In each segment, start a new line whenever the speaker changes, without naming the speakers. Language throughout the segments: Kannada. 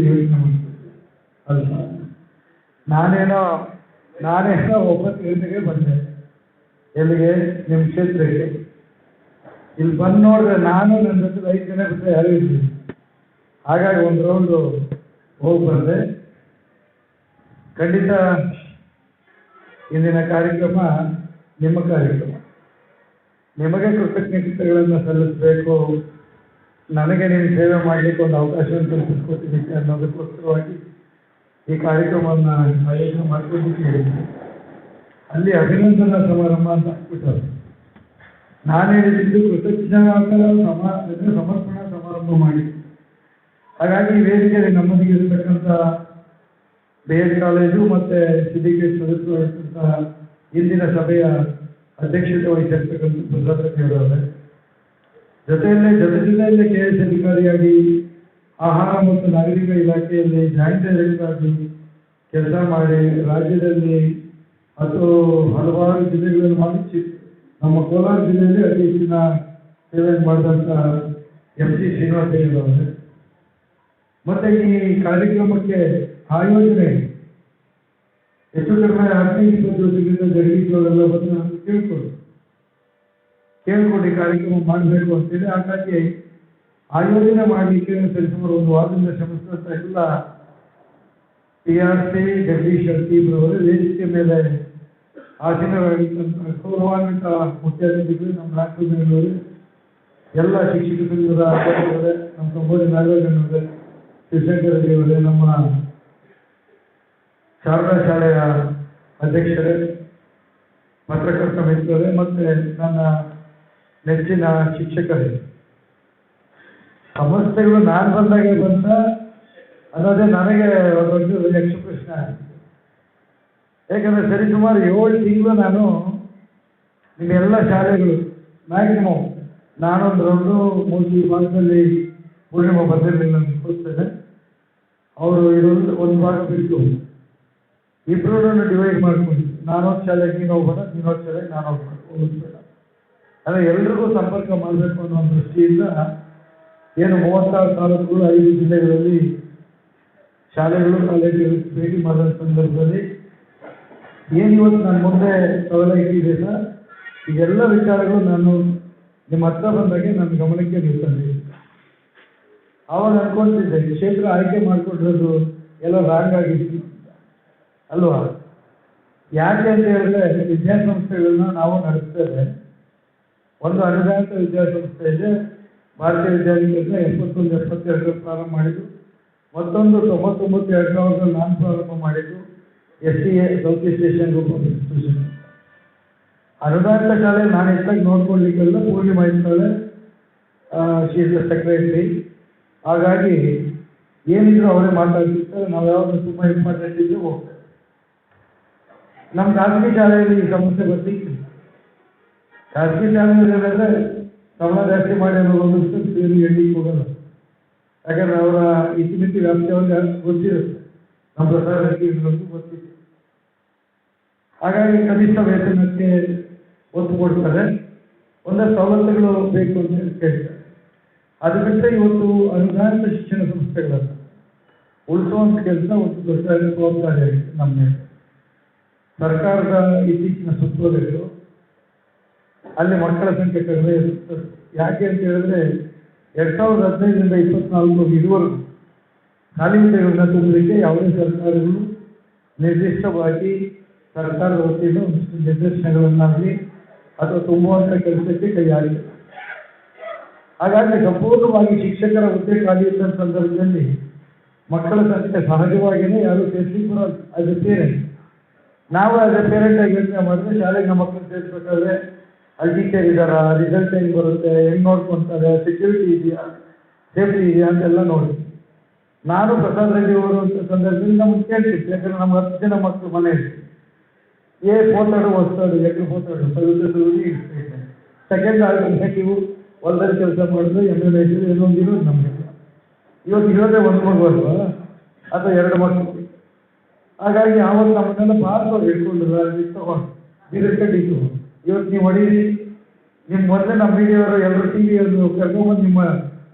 ಅಭಿವೃದ್ಧಿ ಯೋಚನೆ ಅಲ್ವಾ ನಾನೇನೋ ನಾನೇನೋ ಒಂಬತ್ತು ಗಂಟೆಗೆ ಬಂದೆ. ಎಲ್ಲಿಗೆ? ನಿಮ್ಮ ಕ್ಷೇತ್ರಕ್ಕೆ. ಇಲ್ಲಿ ಬಂದು ನೋಡಿದ್ರೆ ನಾನು ನನ್ನ ಜೊತೆ ಐದು ಜನ ಬಿಟ್ಟರೆ ಯಾರೂ ಇದ್ದೀನಿ ಹಾಗಾಗಿ ಒಂದು ರೌಂಡು ಹೋಗಿ ಬಂದೆ. ಖಂಡಿತ ಇಂದಿನ ಕಾರ್ಯಕ್ರಮ ನಿಮ್ಮ ಕಾರ್ಯಕ್ರಮ. ನಿಮಗೆ ಕೃತಜ್ಞತೆಗಳನ್ನು ಸಲ್ಲಿಸಬೇಕು. ನನಗೆ ನೀವು ಸೇವೆ ಮಾಡಲಿಕ್ಕೆ ಒಂದು ಅವಕಾಶವನ್ನು ಕಲ್ಪಿಸ್ಕೊಟ್ಟಿದ್ದಕ್ಕೆ ಅನ್ನೋದಕ್ಕೋಸ್ಕರವಾಗಿ ಈ ಕಾರ್ಯಕ್ರಮವನ್ನು ಆಯೋಜನೆ ಮಾಡ್ಕೊಂಡಿದ್ದು ಹೇಳಿದ್ದೆ ಅಲ್ಲಿ ಅಭಿನಂದನಾ ಸಮಾರಂಭ ಅಂತ ಹಾಕ್ಬಿಟ್ಟರು ನಾನು ಹೇಳಿದ್ದು ಕೃತಜ್ಞತಾ ಸಮಾ ಸಮಾರಂಭ ಸಮರ್ಪಣಾ ಸಮಾರಂಭ ಮಾಡಿ. ಹಾಗಾಗಿ ಈ ವೇದಿಕೆಯಲ್ಲಿ ನಮ್ಮೊಂದಿಗೆ ಇರತಕ್ಕಂಥ ಬಿ ಎಡ್ ಕಾಲೇಜು ಮತ್ತು ಸಿಂಡಿಕೇಟ್ ಸದಸ್ಯರಾಗಿರ್ತಕ್ಕಂಥ ಇಂದಿನ ಸಭೆಯ ಅಧ್ಯಕ್ಷತೆ ವಹಿಸಿರ್ತಕ್ಕಂಥ ಸುಧಾಕರ್ ಅವರವರೇ ಜೊತೆಯಲ್ಲೇ ಜೊತೆ ಜಿಲ್ಲೆಯಲ್ಲೇ ಕೆ ಎಸ್ ಅಧಿಕಾರಿಯಾಗಿ ಆಹಾರ ಮತ್ತು ನಾಗರಿಕ ಇಲಾಖೆಯಲ್ಲಿ ಜಾಯಿಂಟ್ ಡೈರೆಕ್ಟರ್ ಆಗಿ ಕೆಲಸ ಮಾಡಿ ರಾಜ್ಯದಲ್ಲಿ ಮತ್ತು ಹಲವಾರು ಜಿಲ್ಲೆಗಳಲ್ಲಿ ಮಾಡಿ ನಮ್ಮ ಕೋಲಾರ ಜಿಲ್ಲೆಯಲ್ಲಿ ಅತಿ ಹೆಚ್ಚಿನ ಸೇವೆ ಮಾಡಿದಂಥ ಎಂ ಸಿ ಶ್ರೀನಿವಾಸಯ್ಯನವರೇ ಮತ್ತೆ ಈ ಕಾರ್ಯಕ್ರಮಕ್ಕೆ ಆಯೋಜನೆ ಹೆಚ್ಚು ಕಡಿಮೆ ಹದಿನೈದು ಜಗದೀಶ್ ಅವರೆಲ್ಲ ಬಂದು ನಾನು ಕೇಳ್ಕೊಂಡು ಕಾರ್ಯಕ್ರಮ ಮಾಡಬೇಕು ಅಂತೇಳಿ ಹಾಗಾಗಿ ಆಯೋಜನೆ ಮಾಡಲಿಕ್ಕೆ ಸರಿಸುಮಾರು ಒಂದು ವಾರದಿಂದ ಶ್ರಮಿಸಿದಂಥ ಎಲ್ಲ ಪಿ ಆರ್ ಸಿ ಜಗದೀಶ್ ಶೆಟ್ಟಿಬ್ರವರು ವೇದಿಕೆ ಮೇಲೆ ಆಸೀನರಾಗಿದ್ದಂಥ ಗೌರವಾನ್ವಿತ ಮುಖ್ಯ ನಮ್ಮ ನಾಲ್ಕು ಎಲ್ಲ ಶಿಕ್ಷಕರ ಅಧ್ಯಕ್ಷರೇ ನಮ್ಮ ಕಂಬೋಡಿ ನಾಗರಾಜನವರೇ ಶಿವಶಂಕರ ದೇವರೇ ನಮ್ಮ ಶಾರದಾ ಶಾಲೆಯ ಅಧ್ಯಕ್ಷರೇ, ಪತ್ರಕರ್ತ ಮಿತ್ರರೇ, ಮತ್ತೆ ನನ್ನ ನೆಚ್ಚಿನ ಶಿಕ್ಷಕರೇ. ಸಮಸ್ಯೆಗಳು ನಾನು ಬಂದಾಗೆ ಬಂತ ಅನ್ನೋದೇ ನನಗೆ ಒಂದು ಯಕ್ಷ ಪ್ರಶ್ನೆ ಯಾಕಂದ್ರೆ ಸರಿಸುಮಾರು ಏಳು ತಿಂಗಳು ನಾನು ನಿಮ್ಮೆಲ್ಲ ಶಾಲೆಗಳು ಮ್ಯಾಕ್ಸಿಮಮ್ ನಾನೊಂದು ರೌಂಡು ಮೂರು ಭಾಗದಲ್ಲಿ ಪೂರ್ಣಿಮಾ ಬಂದಿರಲಿಲ್ಲ ಗೊತ್ತಿದೆ ಅವರು ಇದೊಂದು ಒಂದು ಭಾಗ ಬಿಟ್ಟು ಇಬ್ಬರೂ ಡಿವೈಡ್ ಮಾಡ್ಕೊಂಡು ನಾನೊಂದು ಶಾಲೆಗೆ ನೀನು ಹೋಗ್ಬೋದ ನೀನೊಂದು ಶಾಲೆಗೆ ನಾನು ಹೋಗ್ಬೇಡ ಹೋಗ್ಬೇಡ ಅಂದರೆ ಎಲ್ರಿಗೂ ಸಂಪರ್ಕ ಮಾಡಬೇಕು ಅನ್ನೋ ದೃಷ್ಟಿಯಿಂದ ಏನು ಮೂವತ್ತಾರು ತಾಲೂಕುಗಳು, ಐದು ಜಿಲ್ಲೆಗಳಲ್ಲಿ ಶಾಲೆಗಳು, ಕಾಲೇಜುಗಳು ಭೇಟಿ ಮಾಡಿದ ಸಂದರ್ಭದಲ್ಲಿ ಏನು ಇವತ್ತು ನಾನು ಮುಂದೆ ಸವಾಲ ಸರ್, ಈಗೆಲ್ಲ ವಿಚಾರಗಳು ನಾನು ನಿಮ್ಮ ಹತ್ರ ಬಂದಾಗೆ ನನ್ನ ಗಮನಕ್ಕೆ ನೀವು ತಂದಿದ್ದೀರಿ ಆವಾಗ ಅನ್ಕೊಂತಿದ್ದೆ, ಕ್ಷೇತ್ರ ಆಯ್ಕೆ ಮಾಡಿಕೊಂಡಿರೋದು ಎಲ್ಲ ರಾಂಗ್ ಆಗಿತ್ತು. ಅಲ್ವಾ? ಯಾಕೆ ಅಂತ ಹೇಳಿದ್ರೆ ವಿದ್ಯಾಸಂಸ್ಥೆಗಳನ್ನ ನಾವು ನಡೆಸ್ತೇವೆ ಒಂದು ಅನುದಾನಿತ ಇದೆ ಭಾರತೀಯ ವಿದ್ಯಾನಿಕೇತನ ಎಪ್ಪತ್ತೊಂದು ಎಪ್ಪತ್ತೆರಡರಲ್ಲಿ ಪ್ರಾರಂಭ ಮಾಡಿದ್ದು, ಮತ್ತೊಂದು ತೊಂಬತ್ತೊಂಬತ್ತು, ಎರಡು ಸಾವಿರದ ನಾನು ಪ್ರಾರಂಭ ಮಾಡಿದ್ದು, S C A, south east Asian group of institution ಅನುದಾನಿತ ಶಾಲೆ ನಾನು ಹೆಚ್ಚಾಗಿ ನೋಡ್ಕೊಳ್ಳಿಕ್ಕೆಲ್ಲ ಪೂರ್ಣಿಮಾ ಇರ್ತಾಳೆ ಶಿ ಸೆಕ್ರೆಟರಿ ಹಾಗಾಗಿ ಏನಿದ್ರು ಅವರೇ ಮಾತಾಡ್ತಿರ್ತಾರೆ, ನಾವು ಯಾವಾಗ ತುಂಬ ಇಂಪಾರ್ಟೆಂಟ್ ಇದ್ದು ಹೋಗ್ತೇವೆ. ನಮ್ಮ ಖಾಸಗಿ ಶಾಲೆಯಲ್ಲಿ ಈ ಸಮಸ್ಯೆ ಬರ್ತಿತ್ತು. ಖಾಸಗಿ ಏನಂದ್ರೆ ಸಂಬಳ ಜಾಸ್ತಿ ಮಾಡಿ ಅನ್ನೋ ಒಂದು ಸೇರಿ ಎಣ್ಣಿಗೆ ಯಾಕಂದ್ರೆ ಅವರ ಇತಿಮಿತಿ ವ್ಯಾಪ್ತಿ ಅವ್ರಿಗೆ ಗೊತ್ತಿರುತ್ತೆ. ನಮ್ಮ ಪ್ರಸಾರ ಇರೋದು ಗೊತ್ತಿದೆ. ಹಾಗಾಗಿ ಕನಿಷ್ಠ ವೇತನಕ್ಕೆ ಒತ್ತು ಕೊಡ್ತಾರೆ. ಒಂದ ಸವಲತ್ತುಗಳು ಬೇಕು ಅಂತ ಕೇಳ್ತಾರೆ. ಅದು ಬಿಟ್ಟರೆ ಇವತ್ತು ಅನುದಾನಿತ ಶಿಕ್ಷಣ ಸಂಸ್ಥೆಗಳನ್ನು ಉಳಿಸುವಂಥ ಕೆಲಸ ಒಂದು ದೊಡ್ಡ ಜವಾಬ್ದಾರಿ ಆಗಿತ್ತು ನಮ್ಮ ಸರ್ಕಾರದ ಇತ್ತೀಚಿನ ಸುತ್ತೋಲೆಗಳು ಅಲ್ಲಿ ಮಕ್ಕಳ ಸಂಖ್ಯೆ ಕಡಿಮೆ ಇರುತ್ತೆ. ಯಾಕೆ ಅಂತ ಹೇಳಿದ್ರೆ, ಎರಡ್ ಸಾವಿರದ ಹದಿನೈದರಿಂದ ಇಪ್ಪತ್ನಾಲ್ಕು ಇದುವರೆಗೂ ಖಾಲಿ ಹುದ್ದೆಗಳನ್ನ ತುಂಬಲಿಕ್ಕೆ ಯಾವುದೇ ಸರ್ಕಾರಗಳು ನಿರ್ದಿಷ್ಟವಾಗಿ ಸರ್ಕಾರದ ವತಿಯಿಂದ ನಿರ್ದೇಶನಗಳನ್ನಾಗಲಿ ಅಥವಾ ತುಂಬುವಂಥ ಕೆಲಸಕ್ಕೆ ಕೈ ಹಾಕಿದೆ ಹಾಗಾಗಿ ಸಂಪೂರ್ಣವಾಗಿ ಶಿಕ್ಷಕರ ಹುದ್ದೆ ಖಾಲಿ ಇದ್ದ ಸಂದರ್ಭದಲ್ಲಿ ಮಕ್ಕಳ ಸಂಖ್ಯೆ ಸಹಜವಾಗಿಯೇ ಯಾರು ಸೇರಿಸಿದ್ರು ಅದು ಪೇರೆಂಟ್ ನಾವು ಅದೇ ಎ ಪೇರೆಂಟ್ ಆಗಿ ಯೋಚನೆ ಮಾಡಿದ್ರೆ ಶಾಲೆಗೆ ನಮ್ಮ ಮಕ್ಕಳು ಸೇರಿಸ್ಬೇಕಾದ್ರೆ ಅಲ್ಲಿ ಟೀಚರ್ ಇದ್ದಾರಾ ರಿಸಲ್ಟ್ ಹೆಂಗ್ ಬರುತ್ತೆ, ಹೆಂಗ್ ನೋಡ್ಕೊತಾರೆ ಸೆಕ್ಯೂರಿಟಿ ಇದೆಯಾ ಸೇಫ್ಟಿ ಇದೆಯಾ ಅಂತೆಲ್ಲ ನೋಡಿ. ನಾನು ಪ್ರಸಾದ್ ರೆಡ್ಡಿ ಅವರು ಅಂತ ಸಂದರ್ಭದಲ್ಲಿ ನಮ್ಗೆ ಕೇಳ್ತಿತ್ತು ಯಾಕಂದರೆ ನಮ್ಗೆ ಹತ್ತು ಜನ ಮಕ್ಕಳು ಮನೆಯಲ್ಲಿ ಎ ಏ ತರ್ಡು ಓದಿಸೋದು ಎರಡು ಫೋರ್ ತರ್ಡು ಸೆಕೆಂಡ್ ಆಗಿ ನೀವು ಹೊಲದಲ್ಲಿ ಕೆಲಸ ಮಾಡಿದ್ರೆ, ಎಂ ಎಲ್ ಎಸ್ ಇನ್ನೊಂದು ಇರೋದು ನಮಗೆ ಇವತ್ತು ಇರೋದೇ ಒಂದು ಮಗುವಲ್ವ ಅಥವಾ ಎರಡು ಮಕ್ಕಳು. ಹಾಗಾಗಿ ಆವಾಗ ನಮ್ಮನ್ನೆಲ್ಲ ಪಾರ್ವಾಗಿ ಇಟ್ಕೊಂಡಿಲ್ಲ ಅಲ್ಲಿ ತಗೊಂಡು ಬೀದರ್ ಕಟ್ಟಿದ್ದು ಇವತ್ತು ನೀವು ಹೊಡೀರಿ. ನಿಮ್ಮ ಮೊದಲೇ ನಮ್ಮ ಮೀಡಿಯವರು ಎಲ್ಲರೂ ಟಿ ವಿಯನ್ನು ಕರ್ಕೊಂಬಂದು ನಿಮ್ಮ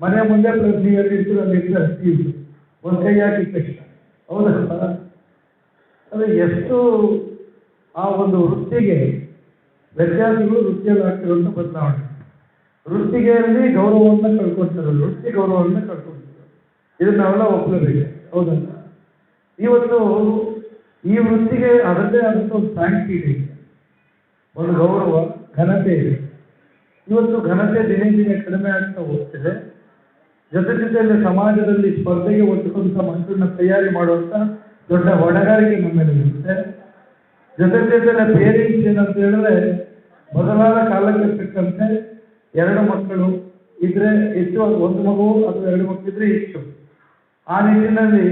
ಮನೆ ಮುಂದೆ ಪ್ಲಸ್ ನೀವು ಎಲ್ಲಿ ಇರ್ತೀರೋ? ಅಲ್ಲಿ ಇರ್ತಾರೆ? ಟಿ ವಿ ಒಂದು ಕೈ ಹಾಕಿ ತಕ್ಷಣ ಹೌದಪ್ಪ ಅದು ಎಷ್ಟು ಆ ಒಂದು ವೃತ್ತಿಗೆ ವ್ಯತ್ಯಾಸಗಳು ವೃತ್ತಿಯಲ್ಲಿ ಆಗ್ತಿರುವಂಥ ಬದಲಾವಣೆ. ವೃತ್ತಿಗೆಯಲ್ಲಿ ಗೌರವವನ್ನು ಕಳ್ಕೊಳ್ತಾರೆ ವೃತ್ತಿ ಗೌರವವನ್ನು ಕಳ್ಕೊಳ್ತಾರೆ ಇದನ್ನ ನಾವೆಲ್ಲ ಒಪ್ಪಲೇಬೇಕು ಹೌದಲ್ಲ ಇವತ್ತು ಈ ವೃತ್ತಿಗೆ ಅದರದ್ದೇ ಆದಂಥ ಒಂದು ಸ್ಯಾಂಕ್ಟಿ ಇದೆ. ಒಂದು ಗೌರವ, ಘನತೆ ಇದೆ. ಇವತ್ತು ಘನತೆ ದಿನೇ ದಿನೇ ಕಡಿಮೆ ಆಗ್ತಾ ಹೋಗ್ತಿದೆ. ಜೊತೆ ಜೊತೆಯಲ್ಲಿ ಸಮಾಜದಲ್ಲಿ ಸ್ಪರ್ಧೆಗೆ ಒತ್ತುವಂಥ ಮಕ್ಕಳನ್ನ ತಯಾರಿ ಮಾಡುವಂಥ ದೊಡ್ಡ ಹೊಣೆಗಾರಿಕೆ ನಮ್ಮ ಮೇಲೆ ಇರುತ್ತೆ. ಜೊತೆ ಜೊತೆಲೆ ಪೇರೆಂಟ್ಸ್ ಏನಂತ ಹೇಳಿದ್ರೆ ಬದಲಾದ ಕಾಲಕ್ಕೆ ತಕ್ಕಂತೆ ಎರಡು ಮಕ್ಕಳು ಇದ್ರೆ ಹೆಚ್ಚು, ಒಂದು ಮಗು ಅಥವಾ ಎರಡು ಮಕ್ಕಳು ಇದ್ರೆ ಹೆಚ್ಚು. ಆ ನಿಟ್ಟಿನಲ್ಲಿ